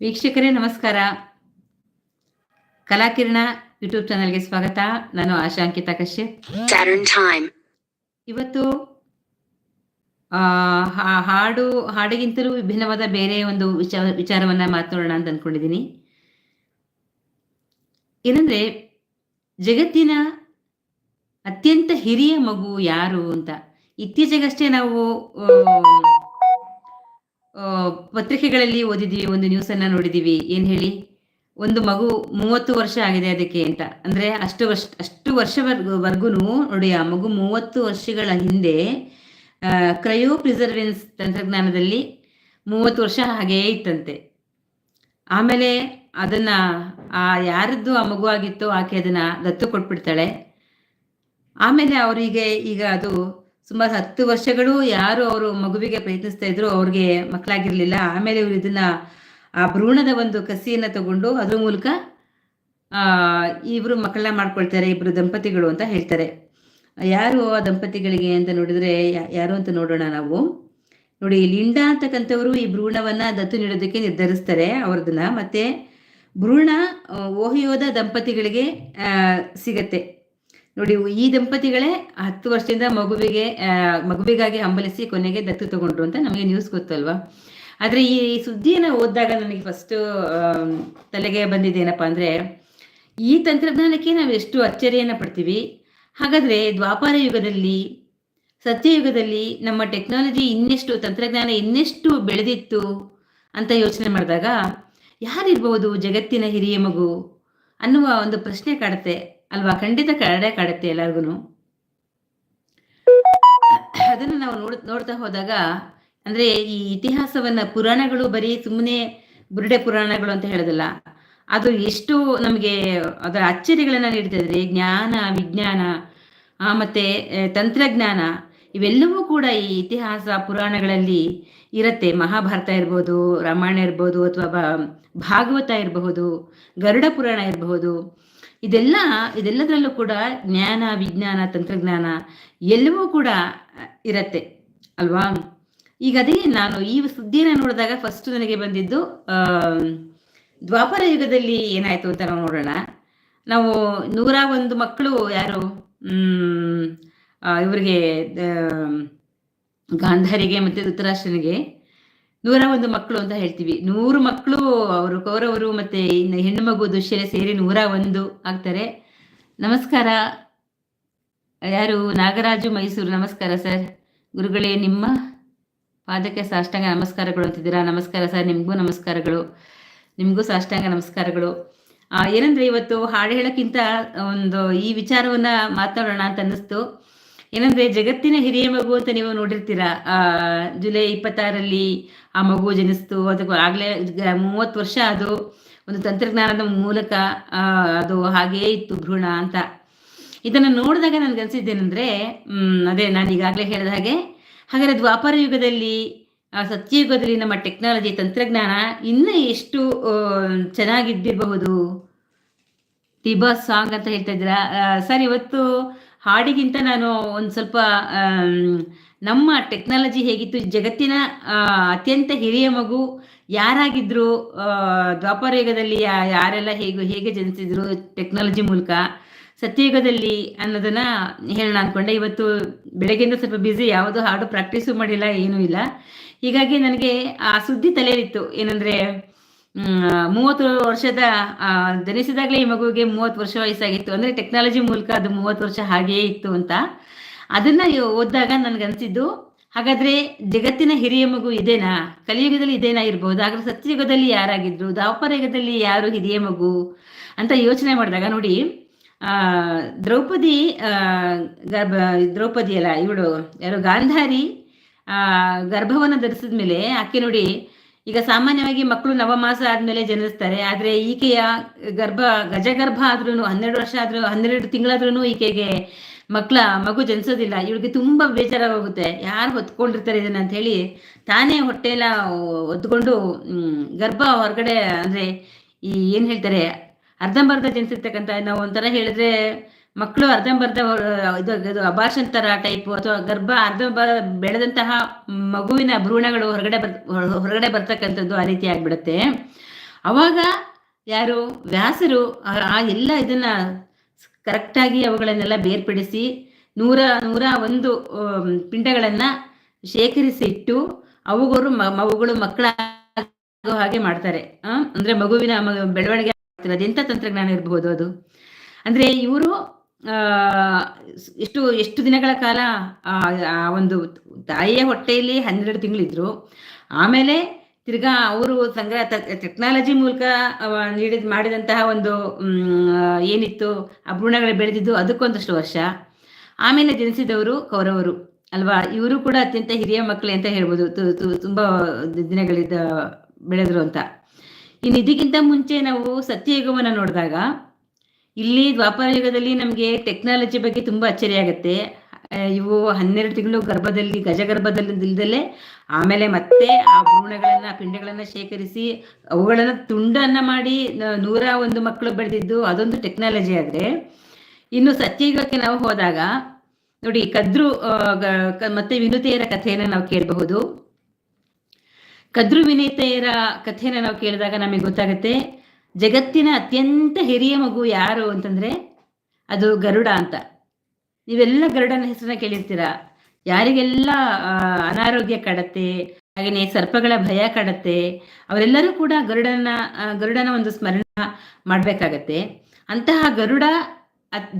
ವೀಕ್ಷಕರೇ ನಮಸ್ಕಾರ. ಕಲಾಕಿರಣ ಯೂಟ್ಯೂಬ್ ಚಾನೆಲ್ಗೆ ಸ್ವಾಗತ. ನಾನು ಆಶಾ ಅಂಕಿತಾ ಕಶ್ಯಪ್. ಇವತ್ತು ಹಾಡು ಹಾಡಿಗಿಂತಲೂ ವಿಭಿನ್ನವಾದ ಬೇರೆ ಒಂದು ವಿಚಾರ ವಿಚಾರವನ್ನ ಮಾತನಾಡೋಣ ಅಂತ ಅನ್ಕೊಂಡಿದ್ದೀನಿ. ಏನಂದ್ರೆ ಜಗತ್ತಿನ ಅತ್ಯಂತ ಹಿರಿಯ ಮಗು ಯಾರು ಅಂತ. ಇತ್ತೀಚೆಗಷ್ಟೇ ನಾವು ಪತ್ರಿಕೆಗಳಲ್ಲಿ ಓದಿದೀವಿ ಒಂದು ನ್ಯೂಸ್ ಅನ್ನ ನೋಡಿದೀವಿ ಏನ್ ಹೇಳಿ? ಒಂದು ಮಗು ಮೂವತ್ತು ವರ್ಷ ಆಗಿದೆ ಅದಕ್ಕೆ ಅಂತ. ಅಂದ್ರೆ ಅಷ್ಟು ವರ್ಷ, ಅಷ್ಟು ವರ್ಷವರ್ಗು ನೋಡಿ, ಆ ಮಗು ಮೂವತ್ತು ವರ್ಷಗಳ ಹಿಂದೆ ಕ್ರಯೋ ಪ್ರಿಸರ್ವೆನ್ಸ್ ತಂತ್ರಜ್ಞಾನದಲ್ಲಿ ಮೂವತ್ತು ವರ್ಷ ಹಾಗೇ ಇತ್ತಂತೆ. ಆಮೇಲೆ ಅದನ್ನ, ಆ, ಯಾರದ್ದು ಆ ಮಗು ಆಗಿತ್ತೋ ಆಕೆ ಅದನ್ನ ದತ್ತು ಕೊಟ್ಬಿಡ್ತಾಳೆ. ಆಮೇಲೆ ಅವರಿಗೆ ಈಗ ಅದು ಸುಮಾರು ಹತ್ತು ವರ್ಷಗಳು ಯಾರು ಅವರು ಮಗುವಿಗೆ ಪ್ರಯತ್ನಿಸ್ತಾ ಇದ್ರು ಅವ್ರಿಗೆ ಮಕ್ಕಳಾಗಿರ್ಲಿಲ್ಲ. ಆಮೇಲೆ ಇವರು ಇದನ್ನ ಆ ಭ್ರೂಣದ ಒಂದು ಕಸಿಯನ್ನ ತಗೊಂಡು ಅದ್ರ ಮೂಲಕ, ಆ, ಇವರು ಮಕ್ಕಳನ್ನ ಮಾಡ್ಕೊಳ್ತಾರೆ, ಇಬ್ರು ದಂಪತಿಗಳು ಅಂತ ಹೇಳ್ತಾರೆ. ಯಾರು ಆ ದಂಪತಿಗಳಿಗೆ ಅಂತ ನೋಡಿದ್ರೆ ಯಾರು ಅಂತ ನೋಡೋಣ ನಾವು? ನೋಡಿ, ಲಿಂಡಾ ಅಂತಕ್ಕಂಥವ್ರು ಈ ಭ್ರೂಣವನ್ನ ದತ್ತು ನೀಡೋದಕ್ಕೆ ನಿರ್ಧರಿಸ್ತಾರೆ ಅವ್ರದನ್ನ. ಮತ್ತೆ ಭ್ರೂಣ ಓಹಿಯೋದ ದಂಪತಿಗಳಿಗೆ ಸಿಗತ್ತೆ. ನೋಡಿ, ಈ ದಂಪತಿಗಳೇ ಹತ್ತು ವರ್ಷದಿಂದ ಮಗುವಿಗೆ ಮಗುವಿಗಾಗಿ ಹಂಬಲಿಸಿ ಕೊನೆಗೆ ದತ್ತು ತಗೊಂಡ್ರು ಅಂತ ನಮಗೆ ನ್ಯೂಸ್ ಗೊತ್ತಲ್ವಾ? ಆದ್ರೆ ಈ ಸುದ್ದಿಯನ್ನು ಓದಿದಾಗ ನನಗೆ ಫಸ್ಟ್ ತಲೆಗೆ ಬಂದಿದ್ದೇನಪ್ಪ ಅಂದ್ರೆ, ಈ ತಂತ್ರಜ್ಞಾನಕ್ಕೆ ನಾವು ಎಷ್ಟು ಅಚ್ಚರಿಯನ್ನು ಪಡ್ತೀವಿ? ಹಾಗಾದ್ರೆ ದ್ವಾಪಾರ ಯುಗದಲ್ಲಿ, ಸತ್ಯಯುಗದಲ್ಲಿ ನಮ್ಮ ಟೆಕ್ನಾಲಜಿ ಇನ್ನೆಷ್ಟು, ತಂತ್ರಜ್ಞಾನ ಇನ್ನೆಷ್ಟು ಬೆಳೆದಿತ್ತು ಅಂತ ಯೋಚನೆ ಮಾಡಿದಾಗ, ಯಾರಿರ್ಬೋದು ಜಗತ್ತಿನ ಹಿರಿಯ ಮಗು ಅನ್ನುವ ಒಂದು ಪ್ರಶ್ನೆ ಕಾಡುತ್ತೆ. ಅಲ್ವಾ? ಖಂಡಿತ ಕಡೆ ಕಾಡುತ್ತೆ ಎಲ್ಲರಿಗೂ ಅದನ್ನು ನಾವು ನೋಡ್ ನೋಡ್ತಾ ಹೋದಾಗ ಅಂದ್ರೆ ಈ ಇತಿಹಾಸವನ್ನ ಪುರಾಣಗಳು ಬರೀ ಸುಮ್ಮನೆ ಬುರುಡೆ ಪುರಾಣಗಳು ಅಂತ ಹೇಳೋದಲ್ಲ ಅದು ಎಷ್ಟು ನಮಗೆ ಅದರ ಅಚ್ಚರಿಗಳನ್ನ ನೀಡ್ತಿದ್ರೆ ಜ್ಞಾನ ವಿಜ್ಞಾನ ಆ, ಮತ್ತೆ ತಂತ್ರಜ್ಞಾನ ಇವೆಲ್ಲವೂ ಕೂಡ ಈ ಇತಿಹಾಸ ಪುರಾಣಗಳಲ್ಲಿ ಇರತ್ತೆ. ಮಹಾಭಾರತ ಇರ್ಬೋದು ರಾಮಾಯಣ ಇರ್ಬೋದು ಅಥವಾ ಭಾಗವತ ಇರಬಹುದು ಗರುಡ ಪುರಾಣ ಇರಬಹುದು ಇದೆಲ್ಲ, ಇದೆಲ್ಲದರಲ್ಲೂ ಕೂಡ ಜ್ಞಾನ, ವಿಜ್ಞಾನ, ತಂತ್ರಜ್ಞಾನ ಎಲ್ಲವೂ ಕೂಡ ಇರತ್ತೆ, ಅಲ್ವಾ? ಈಗ ಅದೇ ನಾನು ಈ ಸುದ್ದಿಯನ್ನು ನೋಡಿದಾಗ ಫಸ್ಟ್ ನನಗೆ ಬಂದಿದ್ದು ದ್ವಾಪರ ಯುಗದಲ್ಲಿ ಏನಾಯ್ತು ಅಂತ ನಾವು ನೋಡೋಣ. ನಾವು ನೂರ ಒಂದು ಮಕ್ಕಳು ಯಾರು? ಇವರಿಗೆ ಗಾಂಧಾರಿಗೆ ಮತ್ತೆ ಧೃತರಾಷ್ಟ್ರನಿಗೆ ನೂರ ಒಂದು ಮಕ್ಕಳು ಅಂತ ಹೇಳ್ತೀವಿ. ನೂರು ಮಕ್ಕಳು ಅವರು, ಕೌರವರು ಮತ್ತೆ ಇನ್ನು ಹೆಣ್ಣು ಮಗು ದುಶ್ಯಲೆ ಸೇರಿ ನೂರ ಒಂದು ಆಗ್ತಾರೆ. ನಮಸ್ಕಾರ. ಯಾರು? ನಾಗರಾಜು ಮೈಸೂರು. ನಮಸ್ಕಾರ ಸರ್. ಗುರುಗಳೇ, ನಿಮ್ಮ ಪಾದಕ್ಕೆ ಸಾಷ್ಟಾಂಗ ನಮಸ್ಕಾರಗಳು ಅಂತಿದ್ದೀರಾ? ನಮಸ್ಕಾರ ಸರ್, ನಿಮಗೂ ನಮಸ್ಕಾರಗಳು. ನಿಮಗೂ ಸಾಷ್ಟಾಂಗ ನಮಸ್ಕಾರಗಳು. ಏನಂದ್ರೆ ಇವತ್ತು ಹಾಡು ಹೇಳಕ್ಕಿಂತ ಒಂದು ಈ ವಿಚಾರವನ್ನ ಮಾತಾಡೋಣ ಅಂತ ಅನ್ನಿಸ್ತು. ಏನಂದ್ರೆ ಜಗತ್ತಿನ ಹಿರಿಯ ಮಗು ಅಂತ ನೀವು ನೋಡಿರ್ತೀರಾ ಆ ಜುಲೈ ಇಪ್ಪತ್ತಾರಲ್ಲಿ ಆ ಮಗು ಜನಿಸ್ತು ಅದಕ್ಕೆ ಆಗ್ಲೇ ಮೂವತ್ತು ವರ್ಷ ಅದು ಒಂದು ತಂತ್ರಜ್ಞಾನದ ಮೂಲಕ ಅದು ಹಾಗೇ ಇತ್ತು ಭ್ರೂಣ ಅಂತ. ಇದನ್ನ ನೋಡಿದಾಗ ನನ್ಗೆ ಅನ್ಸಿದ್ದೇನೆಂದ್ರೆ ಹ್ಮ್ ಅದೇ ನಾನು ಈಗಾಗಲೇ ಹೇಳಿದ ಹಾಗೆ ಹಾಗಾದ್ರೆ ದ್ವಾಪರ ಯುಗದಲ್ಲಿ ಆ, ಸತ್ಯಯುಗದಲ್ಲಿ ನಮ್ಮ ಟೆಕ್ನಾಲಜಿ ತಂತ್ರಜ್ಞಾನ ಇನ್ನು ಎಷ್ಟು ಚೆನ್ನಾಗಿದ್ದಿರಬಹುದು? ಟಿಬಾ ಸಾಂಗ್ ಅಂತ ಹೇಳ್ತಾ ಇದ್ದೀರಾ? ಸರ್ ಇವತ್ತು ಹಾಡಿಗಿಂತ ನಾನು ಒಂದು ಸ್ವಲ್ಪ ನಮ್ಮ ಟೆಕ್ನಾಲಜಿ ಹೇಗಿತ್ತು, ಜಗತ್ತಿನ ಅತ್ಯಂತ ಹಿರಿಯ ಮಗು ಯಾರಾಗಿದ್ರು ದ್ವಾಪರ ಯುಗದಲ್ಲಿ ಯಾರೆಲ್ಲ ಹೇಗೆ ಹೇಗೆ ಜನಿಸಿದ್ರು ಟೆಕ್ನಾಲಜಿ ಮೂಲಕ, ಸತ್ಯಯುಗದಲ್ಲಿ ಅನ್ನೋದನ್ನ ಹೇಳೋಣ ಅನ್ಕೊಂಡೆ. ಇವತ್ತು ಬೆಳಗ್ಗೆಯಿಂದ ಸ್ವಲ್ಪ ಬ್ಯುಸಿ ಯಾವುದು ಹಾಡು ಪ್ರಾಕ್ಟೀಸು ಮಾಡಿಲ್ಲ, ಏನೂ ಇಲ್ಲ. ಹೀಗಾಗಿ ನನಗೆ ಆ ಸುದ್ದಿ ತಲೆಯಲ್ಲಿತ್ತು. ಏನಂದ್ರೆ ಮೂವತ್ತು ವರ್ಷದ ಜನಿಸಿದಾಗಲೇ ಈ ಮಗುವಿಗೆ ಮೂವತ್ತು ವರ್ಷ ವಯಸ್ಸಾಗಿತ್ತು. ಅಂದ್ರೆ ಟೆಕ್ನಾಲಜಿ ಮೂಲಕ ಅದು ಮೂವತ್ತು ವರ್ಷ ಹಾಗೆಯೇ ಇತ್ತು ಅಂತ. ಅದನ್ನ ಓದಿದಾಗ ನನ್ಗನ್ಸಿದ್ದು ಹಾಗಾದ್ರೆ ಜಗತ್ತಿನ ಹಿರಿಯ ಮಗು ಇದೇನಾ? ಕಲಿಯುಗದಲ್ಲಿ ಇದೇನಾ ಇರ್ಬೋದು? ಹಾಗಾದ್ರೆ ಸತ್ಯಯುಗದಲ್ಲಿ ಯಾರಾಗಿದ್ರು? ದಾವಪರ ಯುಗದಲ್ಲಿ ಯಾರು ಹಿರಿಯ ಮಗು? ಅಂತ ಯೋಚನೆ ಮಾಡಿದಾಗ ನೋಡಿ, ಆ, ದ್ರೌಪದಿ ಗರ್ಭ, ದ್ರೌಪದಿ ಅಲ್ಲ, ಇವಳು, ಯಾರು ಗಾಂಧಾರಿ, ಆ ಗರ್ಭವನ್ನ ಧರಿಸಿದ ಮೇಲೆ ಆಕೆ ನೋಡಿ ಈಗ ಸಾಮಾನ್ಯವಾಗಿ ಮಕ್ಕಳು ನವಮಾಸ ಆದ್ಮೇಲೆ ಜನಿಸ್ತಾರೆ. ಆದ್ರೆ ಈಕೆಯ ಗರ್ಭ, ಗಜಗರ್ಭ ಆದ್ರೂ ಹನ್ನೆರಡು ವರ್ಷ ಆದ್ರೂ, ಹನ್ನೆರಡು ತಿಂಗಳಾದ್ರೂ ಈಕೆಗೆ ಮಕ್ಕಳ ಮಗು ಜನಿಸೋದಿಲ್ಲ. ಇವಳಿಗೆ ತುಂಬಾ ಬೇಜಾರಾಗೋಗುತ್ತೆ. ಯಾರು ಹೊತ್ಕೊಂಡಿರ್ತಾರೆ ಇದನ್ನ ಅಂತ ಹೇಳಿ ತಾನೇ ಹೊಟ್ಟೆ ಎಲ್ಲ ಒದ್ಕೊಂಡು ಗರ್ಭ ಹೊರಗಡೆ ಅಂದ್ರೆ ಈ ಏನ್ ಹೇಳ್ತಾರೆ, ಅರ್ಧಂಬರ್ಧ ಜನಿಸಿರ್ತಕ್ಕಂಥ ನಾವು ಒಂಥರ ಹೇಳಿದ್ರೆ ಮಕ್ಕಳು ಅರ್ಧಂಬರ್ಧ ಇದು ಇದು ಟೈಪ್ ಅಥವಾ ಗರ್ಭ ಅರ್ಧ ಬೆಳೆದಂತಹ ಮಗುವಿನ ಭ್ರೂಣಗಳು ಹೊರಗಡೆ ಬರ್, ಹೊರಗಡೆ ಬರ್ತಕ್ಕಂಥದ್ದು ಆ ರೀತಿ ಆಗ್ಬಿಡುತ್ತೆ. ಅವಾಗ ಯಾರು, ವ್ಯಾಸರು, ಆ- ಎಲ್ಲ ಇದನ್ನ ಕರೆಕ್ಟಾಗಿ ಅವುಗಳನ್ನೆಲ್ಲ ಬೇರ್ಪಡಿಸಿ ನೂರ ನೂರ ಒಂದು ಪಿಂಡಗಳನ್ನ ಶೇಖರಿಸಿ ಇಟ್ಟು ಅವುಗಳು ಮ- ಅವುಗಳು ಮಕ್ಕಳ ಹಾಗೆ ಮಾಡ್ತಾರೆ. ಅಂದ್ರೆ ಮಗುವಿನ ಬೆಳವಣಿಗೆ ಆಗ್ತಿರೋದು. ಎಂಥ ತಂತ್ರಜ್ಞಾನ ಇರಬಹುದು ಅದು? ಅಂದ್ರೆ ಇವರು ಎಷ್ಟು ಎಷ್ಟು ದಿನಗಳ ಕಾಲ ಆ ಒಂದು ತಾಯಿಯ ಹೊಟ್ಟೆಯಲ್ಲಿ ಹನ್ನೆರಡು ತಿಂಗಳಿದ್ರು. ಆಮೇಲೆ ತಿರ್ಗಾ ಅವರು ಸಂಗ್ರಹ ಟೆಕ್ನಾಲಜಿ ಮೂಲಕ ನೀಡಿದ, ಮಾಡಿದಂತಹ ಒಂದು ಏನಿತ್ತು, ಆ ಭ್ರೂಣಗಳು ಬೆಳೆದಿದ್ದು ಅದಕ್ಕೊಂದಷ್ಟು ವರ್ಷ. ಆಮೇಲೆ ಜನಿಸಿದವರು ಕೌರವರು ಅಲ್ವಾ? ಇವರು ಕೂಡ ಅತ್ಯಂತ ಹಿರಿಯ ಮಕ್ಕಳೇ ಅಂತ ಹೇಳ್ಬೋದು. ತುಂಬಾ ದಿನಗಳಿದ್ದ ಬೆಳೆದ್ರು ಅಂತ. ಇನ್ನು ಇದಕ್ಕಿಂತ ಮುಂಚೆ ನಾವು ಸತ್ಯಯುಗವನ್ನು ನೋಡಿದಾಗ ಇಲ್ಲಿ ದ್ವಾಪರ ಯುಗದಲ್ಲಿ ನಮಗೆ ಟೆಕ್ನಾಲಜಿ ಬಗ್ಗೆ ತುಂಬಾ ಅಚ್ಚರಿ ಆಗುತ್ತೆ. ಇವು ಹನ್ನೆರಡು ತಿಂಗಳು ಗರ್ಭದಲ್ಲಿ ಗಜಗರ್ಭದಲ್ಲಿ ಇಲ್ದಲೆ ಆಮೇಲೆ ಮತ್ತೆ ಆ ಭ್ರೂಣಗಳನ್ನ, ಪಿಂಡಗಳನ್ನ ಶೇಖರಿಸಿ ಅವುಗಳನ್ನ ತುಂಡನ್ನ ಮಾಡಿ ನೂರ ಒಂದು ಮಕ್ಕಳು ಬೆಳೆದಿದ್ದು ಅದೊಂದು ಟೆಕ್ನಾಲಜಿ ಆದ್ರೆ. ಇನ್ನು ಸತ್ಯಯುಗಕ್ಕೆ ನಾವು ಹೋದಾಗ, ನೋಡಿ ಕದ್ರು ಮತ್ತೆ ವಿನುತೆಯರ ಕಥೆಯನ್ನ ನಾವು ಕೇಳಬಹುದು. ಕದ್ರು ವಿನೀತೆಯರ ಕಥೆಯನ್ನ ನಾವು ಕೇಳಿದಾಗ ನಮಗೆ ಗೊತ್ತಾಗುತ್ತೆ. ಜಗತ್ತಿನ ಅತ್ಯಂತ ಹಿರಿಯ ಮಗು ಯಾರು ಅಂತಂದ್ರೆ ಅದು ಗರುಡ ಅಂತ. ನೀವೆಲ್ಲ ಗರುಡನ ಹೆಸರನ್ನ ಕೇಳಿರ್ತೀರಾ? ಯಾರಿಗೆಲ್ಲ ಅನಾರೋಗ್ಯ ಕಾಡತ್ತೆ, ಹಾಗೇನೆ ಸರ್ಪಗಳ ಭಯ ಕಾಡತ್ತೆ, ಅವರೆಲ್ಲರೂ ಕೂಡ ಗರುಡನ ಗರುಡನ ಒಂದು ಸ್ಮರಣ ಮಾಡ್ಬೇಕಾಗತ್ತೆ. ಅಂತಹ ಗರುಡ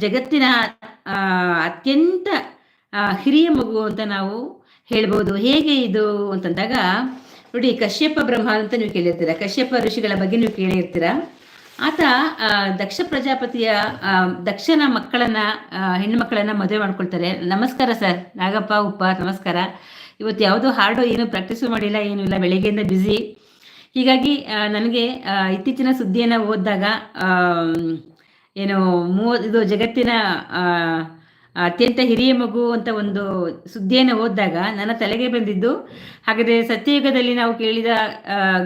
ಜಗತ್ತಿನ ಅತ್ಯಂತ ಹಿರಿಯ ಮಗು ಅಂತ ನಾವು ಹೇಳ್ಬೋದು. ಹೇಗೆ ಇದು ಅಂತಂದಾಗ ನೋಡಿ, ಕಶ್ಯಪ ಬ್ರಹ್ಮ ಅಂತ ನೀವು ಕೇಳಿರ್ತೀರ. ಕಶ್ಯಪ ಋಷಿಗಳ ಬಗ್ಗೆ ನೀವು ಕೇಳಿರ್ತೀರ. ಆತ ದಕ್ಷ ಪ್ರಜಾಪತಿಯ ದಕ್ಷನ ಮಕ್ಕಳನ್ನ ಹೆಣ್ಣು ಮಕ್ಕಳನ್ನ ಮದುವೆ ಮಾಡ್ಕೊಳ್ತಾರೆ. ನಮಸ್ಕಾರ ಸರ್. ನಾಗಪ್ಪ, ಉಪ್ಪ, ನಮಸ್ಕಾರ. ಇವತ್ತು ಯಾವುದೋ ಹಾಡು ಏನು ಪ್ರಾಕ್ಟೀಸು ಮಾಡಿಲ್ಲ, ಏನು ಇಲ್ಲ. ಬೆಳಿಗ್ಗೆಯಿಂದ ಬ್ಯುಸಿ ಹೀಗಾಗಿ ನನಗೆ ಇತ್ತೀಚಿನ ಸುದ್ದಿಯನ್ನು ಓದಿದಾಗ ಏನು ಮೂವ ಇದು ಜಗತ್ತಿನ ಅತ್ಯಂತ ಹಿರಿಯ ಮಗು ಅಂತ ಒಂದು ಸುದ್ದಿಯನ್ನು ಓದಿದಾಗ ನನ್ನ ತಲೆಗೆ ಬಂದಿದ್ದು. ಹಾಗಾದರೆ ಸತ್ಯಯುಗದಲ್ಲಿ ನಾವು ಕೇಳಿದ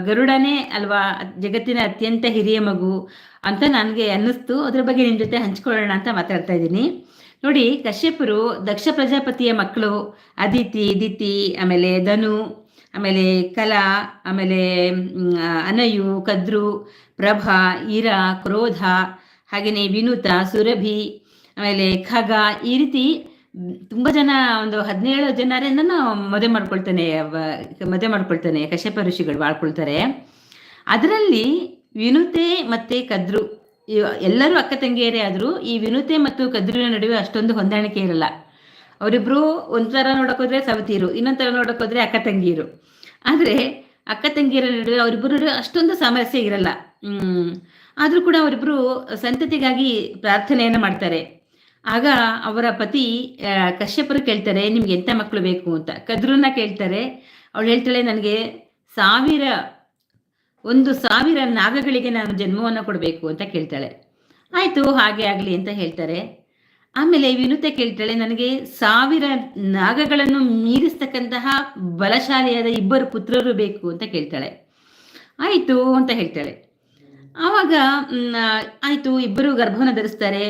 ಗರುಡನೇ ಅಲ್ವಾ ಜಗತ್ತಿನ ಅತ್ಯಂತ ಹಿರಿಯ ಮಗು ಅಂತ ನನಗೆ ಅನ್ನಿಸ್ತು. ಅದ್ರ ಬಗ್ಗೆ ನಿಮ್ಮ ಜೊತೆ ಹಂಚ್ಕೊಳ್ಳೋಣ ಅಂತ ಮಾತಾಡ್ತಾ ಇದ್ದೀನಿ. ನೋಡಿ, ಕಶ್ಯಪರು ದಕ್ಷ ಪ್ರಜಾಪತಿಯ ಮಕ್ಕಳು. ಅದಿತಿ, ದಿತಿ, ಆಮೇಲೆ ಧನು, ಆಮೇಲೆ ಕಲಾ, ಆಮೇಲೆ ಅನಯು, ಕದ್ರು, ಪ್ರಭಾ ಇರ ಕ್ರೋಧ ಹಾಗೆಯೇ ವಿನುತ, ಸುರಭಿ ಆಮೇಲೆ ಖಗ ಈ ರೀತಿ ತುಂಬಾ ಜನ ಒಂದು ಹದಿನೇಳು ಜನರನ್ನ ಮದುವೆ ಮಾಡ್ಕೊಳ್ತಾನೆ ಮದುವೆ ಮಾಡ್ಕೊಳ್ತಾನೆ, ಕಶ್ಯಪ ಋಷಿಗಳು ಬಾಳ್ಕೊಳ್ತಾರೆ ಅದರಲ್ಲಿ ವಿನುತೆ ಮತ್ತೆ ಕದ್ರು ಎಲ್ಲರೂ ಅಕ್ಕ ತಂಗಿಯರೇ ಆದರೂ ಈ ವಿನುತೆ ಮತ್ತು ಕದ್ರಿನ ನಡುವೆ ಅಷ್ಟೊಂದು ಹೊಂದಾಣಿಕೆ ಇರಲ್ಲ. ಅವರಿಬ್ರು ಒಂಥರ ನೋಡೋಕೋದ್ರೆ ಸವತೀರು, ಇನ್ನೊಂಥರ ನೋಡೋಕೋದ್ರೆ ಅಕ್ಕ ತಂಗಿಯರು. ಆದರೆ ಅಕ್ಕ ತಂಗಿಯರ ನಡುವೆ ಅವರಿಬ್ಬರ ನಡುವೆ ಅಷ್ಟೊಂದು ಸಾಮರಸ್ಯ ಇರಲ್ಲ. ಹ್ಮ್. ಆದರೂ ಕೂಡ ಅವರಿಬ್ರು ಸಂತತಿಗಾಗಿ ಪ್ರಾರ್ಥನೆಯನ್ನು ಮಾಡ್ತಾರೆ. ಆಗ ಅವರ ಪತಿ ಕಶ್ಯಪರು ಕೇಳ್ತಾರೆ, ನಿಮ್ಗೆ ಎಂಥ ಮಕ್ಕಳು ಬೇಕು? ಅಂತ. ಕದ್ರನ್ನ ಕೇಳ್ತಾರೆ, ಅವಳು ಹೇಳ್ತಾಳೆ, ನನಗೆ ಸಾವಿರ, ಒಂದು ಸಾವಿರ ನಾಗಗಳಿಗೆ ನಾನು ಜನ್ಮವನ್ನು ಕೊಡಬೇಕು, ಅಂತ ಕೇಳ್ತಾಳೆ. ಆಯಿತು, ಹಾಗೆ ಆಗಲಿ, ಅಂತ ಹೇಳ್ತಾರೆ. ಆಮೇಲೆ ವಿನುತೆ ಕೇಳ್ತಾಳೆ, ನನಗೆ ಸಾವಿರ ನಾಗಗಳನ್ನು ಮೀರಿಸ್ತಕ್ಕಂತಹ ಬಲಶಾಲಿಯಾದ ಇಬ್ಬರು ಪುತ್ರರು ಬೇಕು, ಅಂತ ಕೇಳ್ತಾಳೆ. ಆಯಿತು, ಅಂತ ಹೇಳ್ತಾಳೆ. ಆವಾಗ ಆಯಿತು, ಇಬ್ಬರು ಗರ್ಭವನ್ನು ಧರಿಸ್ತಾರೆ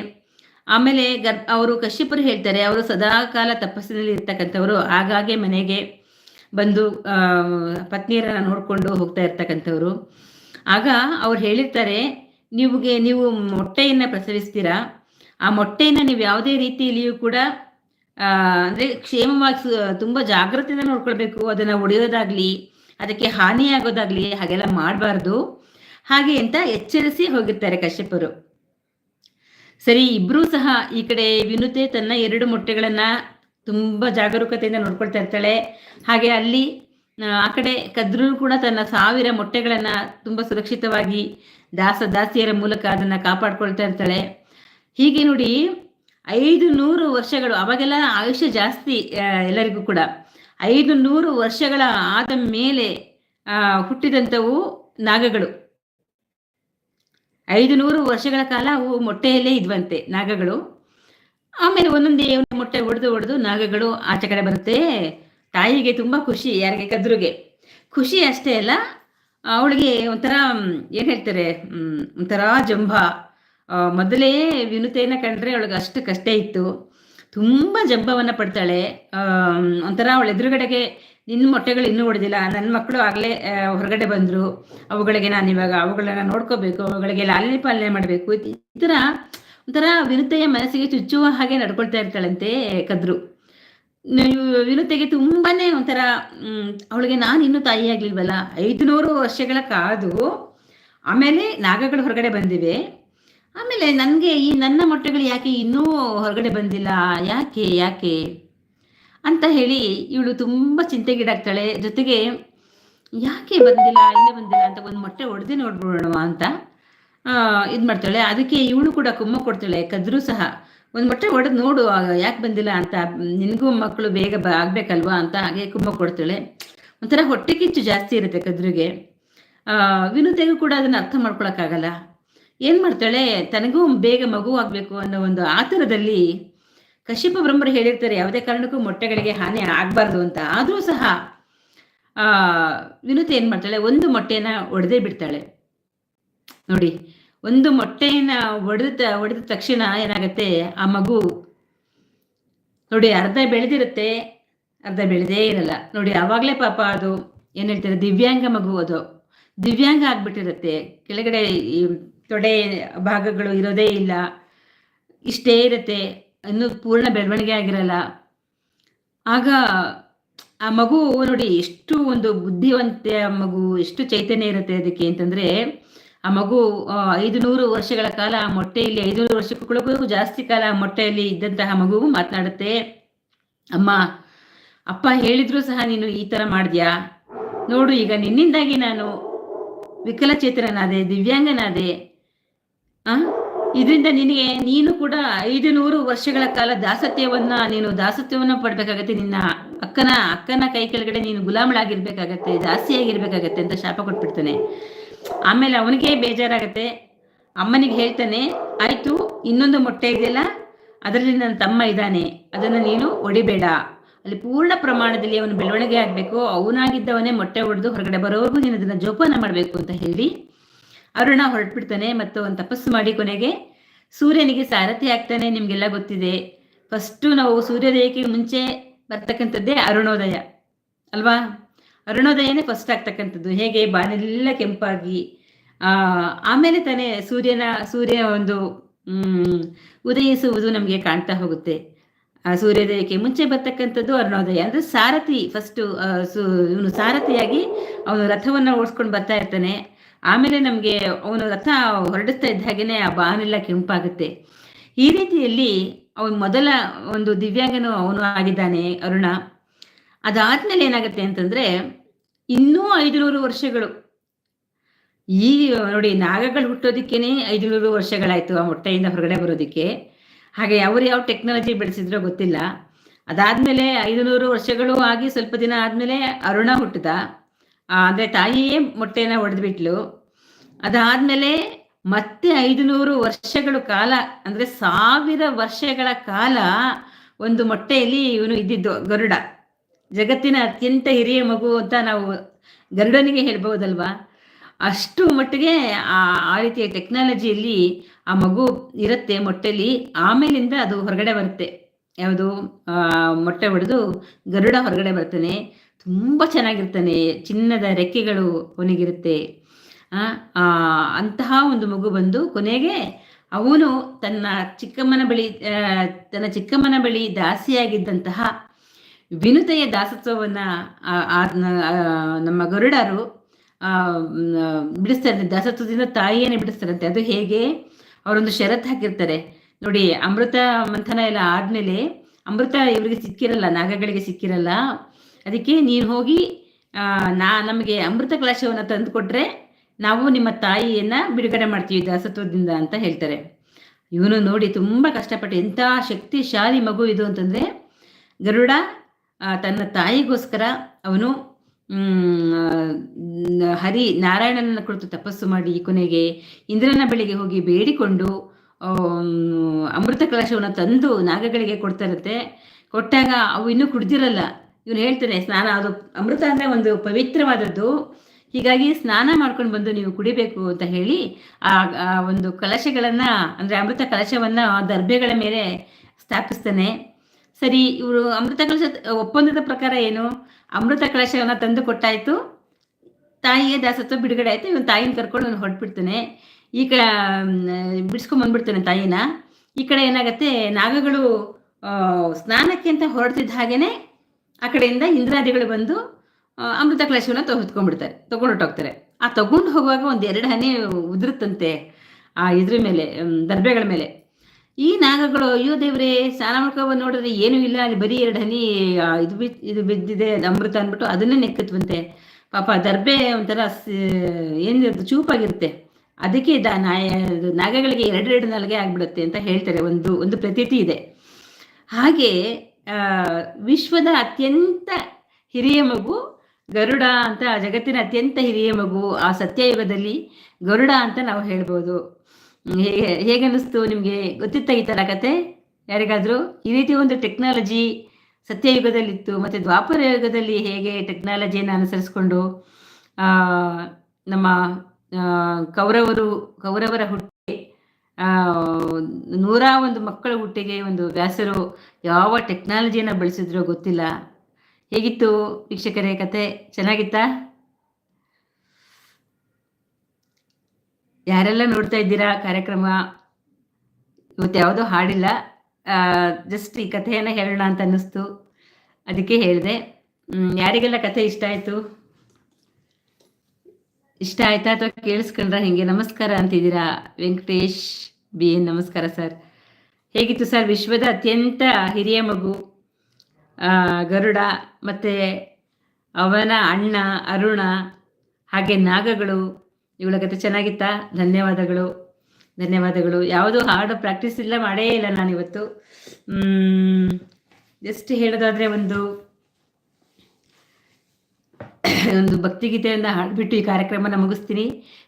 ಆಮೇಲೆ ಗರ್, ಅವರು ಕಶ್ಯಪರು ಹೇಳ್ತಾರೆ, ಅವರು ಸದಾ ಕಾಲ ತಪಸ್ಸಿನಲ್ಲಿ ಇರ್ತಕ್ಕಂಥವ್ರು. ಆಗಾಗ್ಗೆ ಮನೆಗೆ ಬಂದು ಪತ್ನಿಯರನ್ನ ನೋಡಿಕೊಂಡು ಹೋಗ್ತಾ ಇರ್ತಕ್ಕಂಥವ್ರು. ಆಗ ಅವ್ರು ಹೇಳಿರ್ತಾರೆ, ನಿಮಗೆ ನೀವು ಮೊಟ್ಟೆಯನ್ನು ಪ್ರಸವಿಸ್ತೀರಾ? ಆ ಮೊಟ್ಟೆಯನ್ನು ನೀವು ಯಾವುದೇ ರೀತಿಯಲ್ಲಿಯೂ ಕೂಡ ಅಂದರೆ ಕ್ಷೇಮವಾಗಿ ತುಂಬಾ ಜಾಗ್ರತೆಯಿಂದ ನೋಡ್ಕೊಳ್ಬೇಕು. ಅದನ್ನ ಒಡೆಯೋದಾಗ್ಲಿ ಅದಕ್ಕೆ ಹಾನಿಯಾಗೋದಾಗ್ಲಿ, ಹಾಗೆಲ್ಲ ಮಾಡಬಾರ್ದು. ಹಾಗೆ ಅಂತ ಎಚ್ಚರಿಸಿ ಹೋಗಿರ್ತಾರೆ ಕಶ್ಯಪರು. ಸರಿ ಇಬ್ರು ಸಹ ಈ ಕಡೆ ವಿನುತೆ ತನ್ನ ಎರಡು ಮೊಟ್ಟೆಗಳನ್ನ ತುಂಬಾ ಜಾಗರೂಕತೆಯಿಂದ ನೋಡ್ಕೊಳ್ತಾ ಇರ್ತಾಳೆ. ಹಾಗೆ ಅಲ್ಲಿ ಆ, ಕಡೆ ಕದ್ರು ಕೂಡ ತನ್ನ ಸಾವಿರ ಮೊಟ್ಟೆಗಳನ್ನ ತುಂಬಾ ಸುರಕ್ಷಿತವಾಗಿ ದಾಸ ದಾಸಿಯರ ಮೂಲಕ ಅದನ್ನ ಕಾಪಾಡ್ಕೊಳ್ತಾ ಇರ್ತಾಳೆ. ಹೀಗೆ ನೋಡಿ ಐದು ನೂರು ವರ್ಷಗಳು ಅವಾಗೆಲ್ಲ ಆಯುಷ್ಯ ಜಾಸ್ತಿ ಎಲ್ಲರಿಗೂ ಕೂಡ. ಐದು ನೂರು ವರ್ಷಗಳ ಆದ ಮೇಲೆ ಹುಟ್ಟಿದಂಥವು ನಾಗಗಳು. ಐದು ನೂರು ವರ್ಷಗಳ ಕಾಲ ಅವು ಮೊಟ್ಟೆಯಲ್ಲೇ ಇದ್ವಂತೆ ನಾಗಗಳು. ಆಮೇಲೆ ಒಂದೊಂದೇ ಒಂದು ಮೊಟ್ಟೆ ಒಡೆದು ಒಡೆದು ನಾಗಗಳು ಆಚೆ ಕಡೆ ಬರುತ್ತೆ. ತಾಯಿಗೆ ತುಂಬಾ ಖುಷಿ, ಯಾರಿಗೆ ಕದ್ರುಗೆ. ಖುಷಿ ಅಷ್ಟೇ ಅಲ್ಲ, ಅವಳಿಗೆ ಒಂಥರ ಏನ್ ಹೇಳ್ತಾರೆ ಒಂಥರ ಜಂಭ ಮೊದಲೇ ವಿನುತೆಯನ್ನ ಕಂಡ್ರೆ ಅವಳಿಗೆ ಅಷ್ಟು ಕಷ್ಟ ಇತ್ತು. ತುಂಬಾ ಜಂಬವನ್ನ ಪಡ್ತಾಳೆ. ಒಂಥರ ಅವಳ ಎದುರುಗಡೆಗೆ ನಿನ್ನ ಮೊಟ್ಟೆಗಳು ಇನ್ನೂ ಹೊಡೆದಿಲ್ಲ ನನ್ನ ಮಕ್ಕಳು ಆಗ್ಲೇ ಹೊರಗಡೆ ಬಂದ್ರು. ಅವುಗಳಿಗೆ ನಾನು ಇವಾಗ ಅವುಗಳನ್ನ ನೋಡ್ಕೋಬೇಕು, ಅವುಗಳಿಗೆ ಲಾಲನೆ ಪಾಲನೆ ಮಾಡ್ಬೇಕು. ಈ ತರ ಒಂಥರ ವಿನುತೆಯ ಮನಸ್ಸಿಗೆ ಚುಚ್ಚುವ ಹಾಗೆ ನಡ್ಕೊಳ್ತಾ ಇರ್ತಾಳಂತೆ ಕದ್ರು. ವಿನುತೆಗೆ ತುಂಬಾನೇ ಒಂಥರ ಅವಳಿಗೆ ನಾನು ಇನ್ನೂ ತಾಯಿ ಆಗ್ಲಿಲ್ವಲ್ಲ? ಐದು ವರ್ಷಗಳ ಕಾದು ಆಮೇಲೆ ನಾಗಗಳು ಹೊರಗಡೆ ಬಂದಿವೆ. ಆಮೇಲೆ ನನಗೆ ಈ ನನ್ನ ಮೊಟ್ಟೆಗಳು ಯಾಕೆ ಇನ್ನೂ ಹೊರಗಡೆ ಬಂದಿಲ್ಲ? ಯಾಕೆ ಯಾಕೆ? ಅಂತ ಹೇಳಿ ಇವಳು ತುಂಬ ಚಿಂತೆಗೀಡಾಗ್ತಾಳೆ. ಜೊತೆಗೆ, ಯಾಕೆ ಬಂದಿಲ್ಲ? ಇಲ್ಲೇ ಬಂದಿಲ್ಲ? ಅಂತ ಒಂದು ಮೊಟ್ಟೆ ಹೊಡೆದೇ ನೋಡ್ಬಿಡೋಣ ಅಂತ ಇದು ಮಾಡ್ತಾಳೆ. ಅದಕ್ಕೆ ಇವಳು ಕೂಡ ಕುಮ್ಮ ಕೊಡ್ತಾಳೆ. ಕದ್ರು ಸಹ, ಒಂದು ಮೊಟ್ಟೆ ಒಡೆದು ನೋಡು ಯಾಕೆ ಬಂದಿಲ್ಲ ಅಂತ? ನಿನಗೂ ಮಕ್ಕಳು ಬೇಗ ಬ, ಆಗ್ಬೇಕಲ್ವಾ? ಅಂತ ಹಾಗೆ ಕುಮ್ಮ ಕೊಡ್ತಾಳೆ. ಒಂಥರ ಹೊಟ್ಟೆ ಕಿಚ್ಚು ಜಾಸ್ತಿ ಇರುತ್ತೆ ಕದ್ರಿಗೆ. ವಿನುತೆಗೂ ಕೂಡ ಅದನ್ನು ಅರ್ಥ ಮಾಡ್ಕೊಳಕ್ಕಾಗಲ್ಲ. ಏನ್ ಮಾಡ್ತಾಳೆ? ತನಗೂ ಬೇಗ ಮಗು ಆಗ್ಬೇಕು ಅನ್ನೋ ಒಂದು ಆತರದಲ್ಲಿ ಕಶ್ಯಪ ಬ್ರಹ್ಮರು ಹೇಳಿರ್ತಾರೆ, ಯಾವುದೇ ಕಾರಣಕ್ಕೂ ಮೊಟ್ಟೆಗಳಿಗೆ ಹಾನಿ ಆಗ್ಬಾರ್ದು ಅಂತ. ಆದರೂ ಸಹ, ಆ, ವಿನುತೆ ಏನ್ ಮಾಡ್ತಾಳೆ? ಒಂದು ಮೊಟ್ಟೆನ ಒಡೆದೇ ಬಿಡ್ತಾಳೆ. ನೋಡಿ, ಒಂದು ಮೊಟ್ಟೆಯನ್ನ ಒಡೆದ ಒಡೆದ ತಕ್ಷಣ ಏನಾಗತ್ತೆ? ಆ ಮಗು ನೋಡಿ, ಅರ್ಧ ಬೆಳೆದಿರುತ್ತೆ, ಅರ್ಧ ಬೆಳೆದೇ ಇರಲ್ಲ. ನೋಡಿ ಆವಾಗಲೇ ಪಾಪ ಅದು, ಏನ್ ಹೇಳ್ತಾರೆ? ದಿವ್ಯಾಂಗ ಮಗು ಅದು. ದಿವ್ಯಾಂಗ ಆಗ್ಬಿಟ್ಟಿರುತ್ತೆ. ಕೆಳಗಡೆ ಈ ತೊಡೆ ಭಾಗಗಳು ಇರೋದೇ ಇಲ್ಲ. ಇಷ್ಟೇ ಇರುತ್ತೆ ಇನ್ನೂ ಪೂರ್ಣ ಬೆಳವಣಿಗೆ ಆಗಿರಲ್ಲ. ಆಗ ಆ ಮಗು ನೋಡಿ ಎಷ್ಟು ಒಂದು ಬುದ್ಧಿವಂತ ಮಗು, ಎಷ್ಟು ಚೈತನ್ಯ ಇರುತ್ತೆ ಅದಕ್ಕೆ ಅಂತಂದ್ರೆ, ಆ ಮಗು ಐದು ನೂರು ವರ್ಷಗಳ ಕಾಲ ಆ ಮೊಟ್ಟೆಯಲ್ಲಿ ಐದು ನೂರು ವರ್ಷಕ್ಕೂ ಜಾಸ್ತಿ ಕಾಲ ಆ ಮೊಟ್ಟೆಯಲ್ಲಿ ಇದ್ದಂತಹ ಮಗುವು ಮಾತನಾಡುತ್ತೆ. ಅಮ್ಮ, ಅಪ್ಪ ಹೇಳಿದ್ರು ಸಹ ನೀನು ಈ ತರ ಮಾಡಿದ್ಯಾ? ನೋಡು, ಈಗ ನಿನ್ನಿಂದಾಗಿ ನಾನು ವಿಕಲಚೇತನನಾದೆ, ದಿವ್ಯಾಂಗನಾದೆ. ಆ? ಇದರಿಂದ ನಿನಗೆ ನೀನು ಕೂಡ ಐದು ನೂರು ವರ್ಷಗಳ ಕಾಲ ದಾಸತ್ಯವನ್ನ ನೀನು ದಾಸತ್ಯವನ್ನ ಪಡ್ಬೇಕಾಗತ್ತೆ, ನಿನ್ನ ಅಕ್ಕನ ಅಕ್ಕನ ಕೈ ಕೆಳಗಡೆ ನೀನು ಗುಲಾಮಳಾಗಿರ್ಬೇಕಾಗತ್ತೆ ದಾಸಿಯಾಗಿರ್ಬೇಕಾಗತ್ತೆ ಅಂತ ಶಾಪ ಕೊಟ್ಬಿಡ್ತಾನೆ. ಆಮೇಲೆ ಅವನಿಗೆ ಬೇಜಾರಾಗತ್ತೆ. ಅಮ್ಮನಿಗೆ ಹೇಳ್ತಾನೆ, ಆಯ್ತು, ಇನ್ನೊಂದು ಮೊಟ್ಟೆ ಇದೆಯಲ್ಲ, ಅದರಲ್ಲಿ ನನ್ನ ತಮ್ಮ ಇದ್ದಾನೆ, ಅದನ್ನು ನೀನು ಒಡಿಬೇಡ. ಅಲ್ಲಿ ಪೂರ್ಣ ಪ್ರಮಾಣದಲ್ಲಿ ಅವನು ಬೆಳವಣಿಗೆ ಆಗಬೇಕು, ಅವನಾಗಿದ್ದವನೇ ಮೊಟ್ಟೆ ಹೊಡೆದು ಹೊರಗಡೆ ಬರೋವರೆಗೂ ನೀನು ಅದನ್ನ ಜೋಪಾನ ಮಾಡಬೇಕು ಅಂತ ಹೇಳಿ ಅರುಣ ಹೊರಟ್ಬಿಡ್ತಾನೆ ಮತ್ತು ಒಂದು ತಪಸ್ಸು ಮಾಡಿ ಕೊನೆಗೆ ಸೂರ್ಯನಿಗೆ ಸಾರಥಿ ಆಗ್ತಾನೆ, ನಿಮ್ಗೆಲ್ಲ ಗೊತ್ತಿದೆ. ಫಸ್ಟು ನಾವು ಸೂರ್ಯೋದಯಕ್ಕೆ ಮುಂಚೆ ಬರ್ತಕ್ಕಂಥದ್ದೇ ಅರುಣೋದಯ, ಅಲ್ವಾ? ಅರುಣೋದಯನೇ ಫಸ್ಟ್ ಆಗ್ತಕ್ಕಂಥದ್ದು. ಹೇಗೆ? ಬಾನೆಲ್ಲ ಕೆಂಪಾಗಿ. ಆ, ಆಮೇಲೆ ತಾನೇ ಸೂರ್ಯನ, ಸೂರ್ಯ ಒಂದು ಉದಯಿಸುವುದು ನಮಗೆ ಕಾಣ್ತಾ ಹೋಗುತ್ತೆ. ಆ, ಸೂರ್ಯೋದಯಕ್ಕೆ ಮುಂಚೆ ಬರ್ತಕ್ಕಂಥದ್ದು ಅರುಣೋದಯ. ಅಂದ್ರೆ ಸಾರಥಿ ಫಸ್ಟ್ ಇವನು ಸಾರಥಿಯಾಗಿ ಅವನು ರಥವನ್ನ ಓಡಿಸ್ಕೊಂಡು ಬರ್ತಾ ಇರ್ತಾನೆ. ಆಮೇಲೆ ನಮಗೆ ಅವನು ರಥ ಹೊರಡಿಸ್ತಾ ಇದ್ದ ಹಾಗೇನೆ ಆ ಬಾನೆಲ್ಲ ಕೆಂಪಾಗುತ್ತೆ. ಈ ರೀತಿಯಲ್ಲಿ ಅವನು ಮೊದಲ ಒಂದು ದಿವ್ಯಾಂಗನು ಅವನು ಆಗಿದ್ದಾನೆ ಅರುಣ. ಅದಾದ್ಮೇಲೆ ಏನಾಗುತ್ತೆ ಅಂತಂದ್ರೆ ಇನ್ನೂ ಐದುನೂರು ವರ್ಷಗಳು. ಈ ನೋಡಿ ನಾಗಗಳು ಹುಟ್ಟೋದಿಕ್ಕೇನೆ ಐದುನೂರು ವರ್ಷಗಳಾಯ್ತು ಆ ಮೊಟ್ಟೆಯಿಂದ ಹೊರಗಡೆ ಬರೋದಕ್ಕೆ. ಹಾಗೆ ಅವ್ರು ಯಾವ ಟೆಕ್ನಾಲಜಿ ಬೆಳೆಸಿದ್ರೋ ಗೊತ್ತಿಲ್ಲ. ಅದಾದ್ಮೇಲೆ ಐದುನೂರು ವರ್ಷಗಳು ಆಗಿ ಸ್ವಲ್ಪ ದಿನ ಆದ್ಮೇಲೆ ಅರುಣ ಹುಟ್ಟಿದ. ಅಂದ್ರೆ ತಾಯಿಯೇ ಮೊಟ್ಟೆನ ಒಡೆದ್ಬಿಟ್ಲು. ಅದಾದ್ಮೇಲೆ ಮತ್ತೆ ಐದುನೂರು ವರ್ಷಗಳು ಕಾಲ, ಅಂದ್ರೆ ಸಾವಿರ ವರ್ಷಗಳ ಕಾಲ ಒಂದು ಮೊಟ್ಟೆಯಲ್ಲಿ ಇವನು ಇದ್ದಿದ್ದು ಗರುಡ. ಜಗತ್ತಿನ ಅತ್ಯಂತ ಹಿರಿಯ ಮಗು ಅಂತ ನಾವು ಗರುಡನಿಗೆ ಹೇಳ್ಬಹುದಲ್ವಾ? ಅಷ್ಟು ಮಟ್ಟಿಗೆ ಆ ಆ ರೀತಿಯ ಟೆಕ್ನಾಲಜಿಯಲ್ಲಿ ಆ ಮಗು ಇರುತ್ತೆ ಮೊಟ್ಟೆಲಿ. ಆಮೇಲಿಂದ ಅದು ಹೊರಗಡೆ ಬರುತ್ತೆ. ಯಾವುದು? ಮೊಟ್ಟೆ ಹೊಡೆದು ಗರುಡ ಹೊರಗಡೆ ಬರ್ತಾನೆ. ತುಂಬ ಚೆನ್ನಾಗಿರ್ತಾನೆ, ಚಿನ್ನದ ರೆಕ್ಕೆಗಳು ಕೊನೆಗಿರುತ್ತೆ ಅಂತಹ ಒಂದು ಮಗು ಬಂದು ಕೊನೆಗೆ ಅವನು ತನ್ನ ಚಿಕ್ಕಮ್ಮನ ಬಳಿ ತನ್ನ ಚಿಕ್ಕಮ್ಮನ ಬಳಿ ದಾಸಿಯಾಗಿದ್ದಂತಹ ವಿನುತೆಯ ದಾಸತ್ವವನ್ನ ನಮ್ಮ ಗರುಡರು ಬಿಡಿಸ್ತಾರೆ. ದಾಸತ್ವದಿಂದ ತಾಯಿಯನ್ನೇ ಬಿಡಿಸ್ತಾರಂತೆ. ಅದು ಹೇಗೆ? ಅವರೊಂದು ಷರತ್ ಹಾಕಿರ್ತಾರೆ. ನೋಡಿ, ಅಮೃತ ಮಂಥನ ಎಲ್ಲ ಆದ್ಮೇಲೆ ಅಮೃತ ಇವರಿಗೆ ಸಿಕ್ಕಿರಲ್ಲ, ನಾಗಗಳಿಗೆ ಸಿಕ್ಕಿರಲ್ಲ. ಅದಕ್ಕೆ ನೀನು ಹೋಗಿ ನಾ ನಮಗೆ ಅಮೃತ ಕಲಶವನ್ನು ತಂದು ಕೊಟ್ರೆ ನಾವು ನಿಮ್ಮ ತಾಯಿಯನ್ನು ಬಿಡುಗಡೆ ಮಾಡ್ತೀವಿ ದಾಸತ್ವದಿಂದ ಅಂತ ಹೇಳ್ತಾರೆ. ಇವನು ನೋಡಿ ತುಂಬ ಕಷ್ಟಪಟ್ಟು ಎಂಥ ಶಕ್ತಿಶಾಲಿ ಮಗು ಇದು ಅಂತಂದರೆ, ಗರುಡ ತನ್ನ ತಾಯಿಗೋಸ್ಕರ ಅವನು ಹರಿ ನಾರಾಯಣನ ಕುರಿತು ತಪಸ್ಸು ಮಾಡಿ ಕೊನೆಗೆ ಇಂದ್ರನ ಬಳಿಗೆ ಹೋಗಿ ಬೇಡಿಕೊಂಡು ಅಮೃತ ಕಲಶವನ್ನು ತಂದು ನಾಗಗಳಿಗೆ ಕೊಡ್ತಾರಂತೆ ಕೊಟ್ಟಾಗ ಅವು ಇನ್ನೂ ಕುಡ್ದಿರಲ್ಲ. ಇವನು ಹೇಳ್ತಾನೆ, ಸ್ನಾನ ಅದು ಅಮೃತ ಅಂದ್ರೆ ಒಂದು ಪವಿತ್ರವಾದದ್ದು. ಹೀಗಾಗಿ ಸ್ನಾನ ಮಾಡ್ಕೊಂಡು ಬಂದು ನೀವು ಕುಡಿಬೇಕು ಅಂತ ಹೇಳಿ, ಆ ಒಂದು ಕಲಶಗಳನ್ನ, ಅಂದ್ರೆ ಅಮೃತ ಕಲಶವನ್ನ ದರ್ಬೆಗಳ ಮೇಲೆ ಸ್ಥಾಪಿಸ್ತಾನೆ. ಸರಿ, ಇವರು ಅಮೃತ ಕಲಶ ಒಪ್ಪಂದದ ಪ್ರಕಾರ ಏನು? ಅಮೃತ ಕಲಶವನ್ನ ತಂದು ಕೊಟ್ಟಾಯ್ತು. ತಾಯಿಗೆ ದಾಸತ್ವ ಬಿಡುಗಡೆ ಆಯ್ತು. ಇವನು ತಾಯಿನ ಕರ್ಕೊಂಡು ಅವ್ನು ಹೊರಟ್ಬಿಡ್ತಾನೆ. ಈ ಕಡೆ ಬಿಡಿಸ್ಕೊಂಡ್ ಬಂದ್ಬಿಡ್ತಾನೆ ತಾಯಿನ. ಈ ಕಡೆ ಏನಾಗತ್ತೆ? ನಾಗಗಳು ಸ್ನಾನಕ್ಕೆ ಅಂತ ಹೊರಡ್ತಿದ್ದ ಹಾಗೇನೆ ಆ ಕಡೆಯಿಂದ ಇಂದ್ರಾದಿಗಳು ಬಂದು ಅಮೃತ ಕಲಶವನ್ನ ತೊಗೊತ್ಕೊಂಡ್ಬಿಡ್ತಾರೆ ತಗೊಂಡು ಹೊರ್ಟೋಗ್ತಾರೆ ಆ ತಗೊಂಡು ಹೋಗುವಾಗ ಒಂದು ಎರಡು ಹನಿ ಉದುರುತ್ತಂತೆ, ಆ ಇದ್ರ ಮೇಲೆ ದರ್ಬೆಗಳ ಮೇಲೆ. ಈ ನಾಗಗಳು, ಅಯ್ಯೋ ದೇವ್ರೆ ಸ್ನಾನ ಮಾಡ್ಕೊ ನೋಡಿದ್ರೆ ಏನೂ ಇಲ್ಲ, ಅಲ್ಲಿ ಬರೀ ಎರಡು ಹನಿ ಇದು ಬಿ ಇದು ಬಿದ್ದಿದೆ ಅಮೃತ ಅಂದ್ಬಿಟ್ಟು ಅದನ್ನೇ ನೆಕ್ಕತ್ವಂತೆ ಪಾಪ ದರ್ಬೆ ಒಂಥರ ಏನಿರುತ್ತೆ ಚೂಪಾಗಿರುತ್ತೆ. ಅದಕ್ಕೆ ದ, ನಾಯ ನಾಗಗಳಿಗೆ ಎರಡೆರಡು ನಾಲ್ಗೆ ಆಗ್ಬಿಡುತ್ತೆ ಅಂತ ಹೇಳ್ತಾರೆ, ಒಂದು ಒಂದು ಪ್ರತೀತಿ ಇದೆ. ಹಾಗೆ ವಿಶ್ವದ ಅತ್ಯಂತ ಹಿರಿಯ ಮಗು ಗರುಡ ಅಂತ, ಜಗತ್ತಿನ ಅತ್ಯಂತ ಹಿರಿಯ ಮಗು ಆ ಸತ್ಯಯುಗದಲ್ಲಿ ಗರುಡ ಅಂತ ನಾವು ಹೇಳ್ಬೋದು. ಹೇಗೆ, ಹೇಗನ್ನಿಸ್ತು ನಿಮಗೆ? ಗೊತ್ತಿತ್ತ ಈ ಥರ ಕತೆ? ಯಾರಿಗಾದರೂ? ಈ ರೀತಿ ಒಂದು ಟೆಕ್ನಾಲಜಿ ಸತ್ಯಯುಗದಲ್ಲಿತ್ತು, ಮತ್ತು ದ್ವಾಪರ ಯುಗದಲ್ಲಿ ಹೇಗೆ ಟೆಕ್ನಾಲಜಿಯನ್ನು ಅನುಸರಿಸ್ಕೊಂಡು ನಮ್ಮ ಕೌರವರು, ಕೌರವರ ಹುಟ್ಟಿಗೆ ಆ, ನೂರ ಒಂದು ಮಕ್ಕಳ ಹುಟ್ಟಿಗೆ ಒಂದು ವ್ಯಾಸರು ಯಾವ ಟೆಕ್ನಾಲಜಿಯನ್ನು ಬಳಸಿದ್ರೋ ಗೊತ್ತಿಲ್ಲ. ಹೇಗಿತ್ತು ವೀಕ್ಷಕರೇ ಕತೆ? ಚೆನ್ನಾಗಿತ್ತಾ? ಯಾರೆಲ್ಲ ನೋಡ್ತಾ ಇದ್ದೀರಾ ಕಾರ್ಯಕ್ರಮ? ಇವತ್ತು ಯಾವುದೋ ಹಾಡಿಲ್ಲ. ಜಸ್ಟ್ ಈ ಕಥೆಯನ್ನು ಹೇಳೋಣ ಅಂತ ಅನ್ನಿಸ್ತು. ಅದಕ್ಕೆ ಹೇಳಿದೆ. ಯಾರಿಗೆಲ್ಲ ಕಥೆ ಇಷ್ಟ ಆಯಿತು? ಇಷ್ಟ ಆಯ್ತಾ ಅಥವಾ ಕೇಳಿಸ್ಕೊಂಡ್ರ ಹಿಂಗೆ? ನಮಸ್ಕಾರ ಅಂತಿದ್ದೀರಾ? ವೆಂಕಟೇಶ್ ಬಿ ಎನ್ ನಮಸ್ಕಾರ ಸರ್. ಹೇಗಿತ್ತು ಸರ್? ವಿಶ್ವದ ಅತ್ಯಂತ ಹಿರಿಯ ಮಗು ಗರುಡ ಮತ್ತು ಅವನ ಅಣ್ಣ, ಅರುಣ, ಹಾಗೆ ನಾಗಗಳು, ಇವಳ ಕತೆ ಚೆನ್ನಾಗಿತ್ತಾ? ಧನ್ಯವಾದಗಳು. ಧನ್ಯವಾದಗಳು. ಯಾವುದು ಹಾಡು ಪ್ರಾಕ್ಟೀಸ್ ಇಲ್ಲ, ಮಾಡೇ ಇಲ್ಲ ನಾನಿವತ್ತು. ಜಸ್ಟ್ ಹೇಳೋದಾದರೆ ಒಂದು ಒಂದು ಭಕ್ತಿಗೀತೆಯಿಂದ ಹಾಡ್ಬಿಟ್ಟು ಈ ಕಾರ್ಯಕ್ರಮನ ಮುಗಿಸ್ತೀನಿ.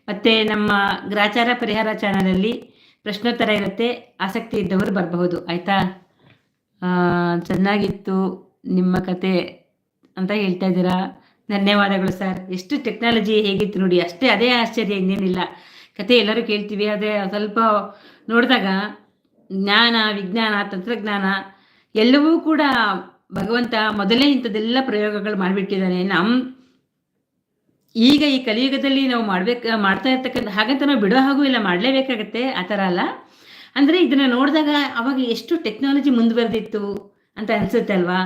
ಮತ್ತೆ ನಮ್ಮ ಗ್ರಾಚಾರ ಪರಿಹಾರ ಚಾನಲಲ್ಲಿ ಪ್ರಶ್ನೋತ್ತರ ಇರುತ್ತೆ. ಆಸಕ್ತಿ ಇದ್ದವರು ಬರಬಹುದು. ಆಯ್ತಾ? ಚೆನ್ನಾಗಿತ್ತು ನಿಮ್ಮ ಕತೆ ಅಂತ ಹೇಳ್ತಾ ಇದ್ದೀರಾ? ಧನ್ಯವಾದಗಳು ಸರ್. ಎಷ್ಟು ಟೆಕ್ನಾಲಜಿ ಹೇಗಿತ್ತು ನೋಡಿ, ಅಷ್ಟೇ ಅದೇ ಆಶ್ಚರ್ಯ, ಇನ್ನೇನಿಲ್ಲ. ಕತೆ ಎಲ್ಲರೂ ಕೇಳ್ತೀವಿ, ಆದರೆ ಸ್ವಲ್ಪ ನೋಡಿದಾಗ ಜ್ಞಾನ, ವಿಜ್ಞಾನ, ತಂತ್ರಜ್ಞಾನ ಎಲ್ಲವೂ ಕೂಡ ಭಗವಂತ ಮೊದಲೇ ಇಂಥದ್ದೆಲ್ಲ ಪ್ರಯೋಗಗಳು ಮಾಡಿಬಿಟ್ಟಿದ್ದಾನೆ. ನಮ್ಮ ಈಗ ಈ ಕಲಿಯುಗದಲ್ಲಿ ನಾವು ಮಾಡ್ಬೇಕು, ಮಾಡ್ತಾ ಇರ್ತಕ್ಕಂಥ ಹಾಗಂತ ನಾವು ಬಿಡೋ ಹಾಗೂ ಇಲ್ಲ ಮಾಡಲೇಬೇಕಾಗತ್ತೆ, ಆ ಥರ ಅಲ್ಲ. ಅಂದರೆ ಇದನ್ನು ನೋಡಿದಾಗ ಅವಾಗ ಎಷ್ಟು ಟೆಕ್ನಾಲಜಿ ಮುಂದುವರೆದಿತ್ತು ಅಂತ ಅನಿಸುತ್ತೆ ಅಲ್ವಾ?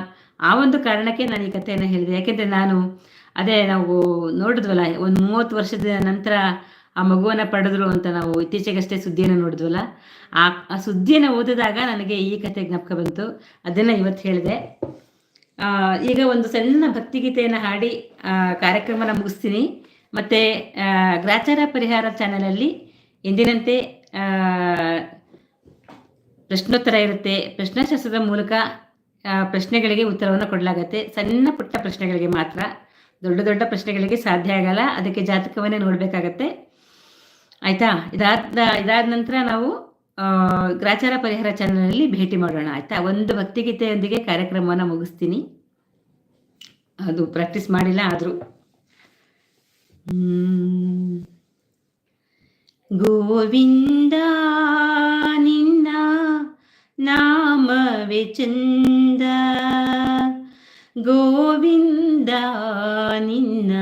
ಆ ಒಂದು ಕಾರಣಕ್ಕೆ ನಾನು ಈ ಕಥೆಯನ್ನು ಹೇಳಿದೆ. ಯಾಕೆಂದರೆ ನಾನು ಅದೇ ನಾವು ನೋಡಿದ್ವಲ್ಲ, ಒಂದು ಮೂವತ್ತು ವರ್ಷದ ನಂತರ ಆ ಮಗುವನ್ನು ಪಡೆದ್ರು ಅಂತ ನಾವು ಇತ್ತೀಚೆಗಷ್ಟೇ ಸುದ್ದಿಯನ್ನು ನೋಡಿದ್ವಲ್ಲ. ಆ ಸುದ್ದಿಯನ್ನು ಓದಿದಾಗ ನನಗೆ ಈ ಕಥೆ ಜ್ಞಾಪಕ ಬಂತು. ಅದನ್ನು ಇವತ್ತು ಹೇಳಿದೆ. ಈಗ ಒಂದು ಸಣ್ಣ ಭಕ್ತಿಗೀತೆಯನ್ನು ಹಾಡಿ ಕಾರ್ಯಕ್ರಮನ ಮುಗಿಸ್ತೀನಿ. ಮತ್ತು ಗ್ರಾಚಾರ ಪರಿಹಾರ ಚಾನಲಲ್ಲಿ ಎಂದಿನಂತೆ ಪ್ರಶ್ನೋತ್ತರ ಇರುತ್ತೆ. ಪ್ರಶ್ನಾಶಾಸ್ತ್ರದ ಮೂಲಕ ಪ್ರಶ್ನೆಗಳಿಗೆ ಉತ್ತರವನ್ನು ಕೊಡಲಾಗತ್ತೆ. ಸಣ್ಣ ಪುಟ್ಟ ಪ್ರಶ್ನೆಗಳಿಗೆ ಮಾತ್ರ. ದೊಡ್ಡ ದೊಡ್ಡ ಪ್ರಶ್ನೆಗಳಿಗೆ ಸಾಧ್ಯ ಆಗಲ್ಲ. ಅದಕ್ಕೆ ಜಾತಕವನ್ನೇ ನೋಡಬೇಕಾಗತ್ತೆ. ಆಯಿತಾ? ಇದಾದ ಇದಾದ ನಂತರ ನಾವು ಗ್ರಾಚಾರ ಪರಿಹಾರ ಚಾನಲ್ನಲ್ಲಿ ಭೇಟಿ ಮಾಡೋಣ, ಆಯ್ತಾ? ಒಂದು ಭಕ್ತಿಗೀತೆಯೊಂದಿಗೆ ಕಾರ್ಯಕ್ರಮವನ್ನು ಮುಗಿಸ್ತೀನಿ. ಅದು ಪ್ರಾಕ್ಟೀಸ್ ಮಾಡಿಲ್ಲ ಆದರೂ. ಗೋವಿಂದ, ನಿನ್ನ ನಾಮವೇ ಚಂದ. ಗೋವಿಂದ, ನಿನ್ನ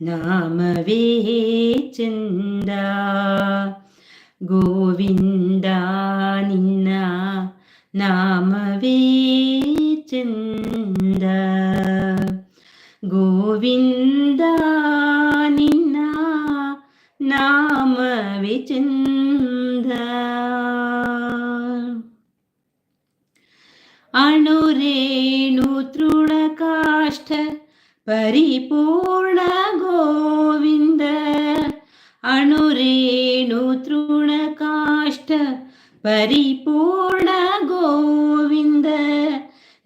ನಾಮವೇ ಚಂದ. ಗೋವಿಂದ ನಿನ್ನ ನಾಮವೇ ಚಂದ ಗೋವಿಂದ ನಿನ್ನ ನಾಮವೇ ಚಂದ ಅಣುರೇಣು ತೃಣಕಾಷ್ಠ ಪರಿಪೂರ್ಣ ಗೋವಿಂದ ಅಣುರೇಣು ಪರಿಪೂರ್ಣ ಗೋವಿಂದ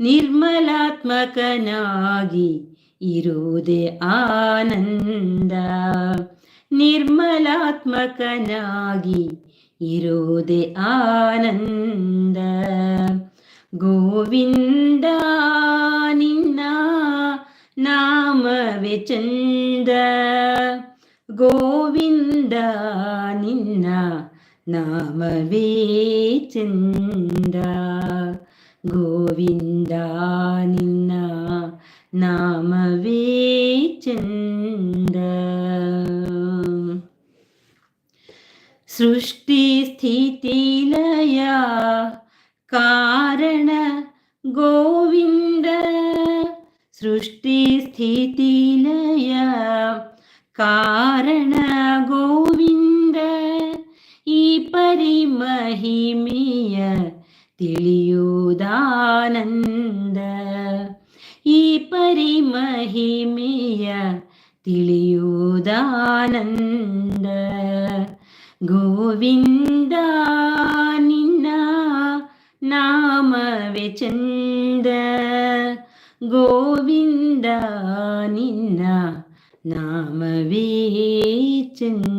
ನಿರ್ಮಲಾತ್ಮಕನಾಗಿ ಇರುವುದೇ ಆನಂದ. ನಿರ್ಮಲಾತ್ಮಕನಾಗಿ ಇರುವುದೇ ಆನಂದ. ಗೋವಿಂದ ನಿನ್ನ ನಾಮವೇ ಚಂದ. ಗೋವಿಂದ ನಿನ್ನ ನಾಮವೇ ಚಂದ ಗೋವಿಂದ ನಿನ್ನ ನಾಮವೇ ಚಂದ ಸೃಷ್ಟಿ ಸ್ಥಿತಿ ಲಯ ಕಾರಣ ಗೋವಿಂದ ಸೃಷ್ಟಿ ಸ್ಥಿತಿ ಲಯ ಕಾರಣ ಗೋವಿಂದ ಈ ಪರಿ ಮಹಿಮೆಯ ತಿಳಿಯುವುದಾನಂದ ಈ ಪರಿ ಮಹಿಮೆಯ ತಿಳಿಯುವುದಾನಂದ ಗೋವಿಂದ ನಿನ್ನ ನಾಮವೆ ಚಂದ ಗೋವಿಂದ ನಿನ್ನ ನಾಮವೇ ಚಂದ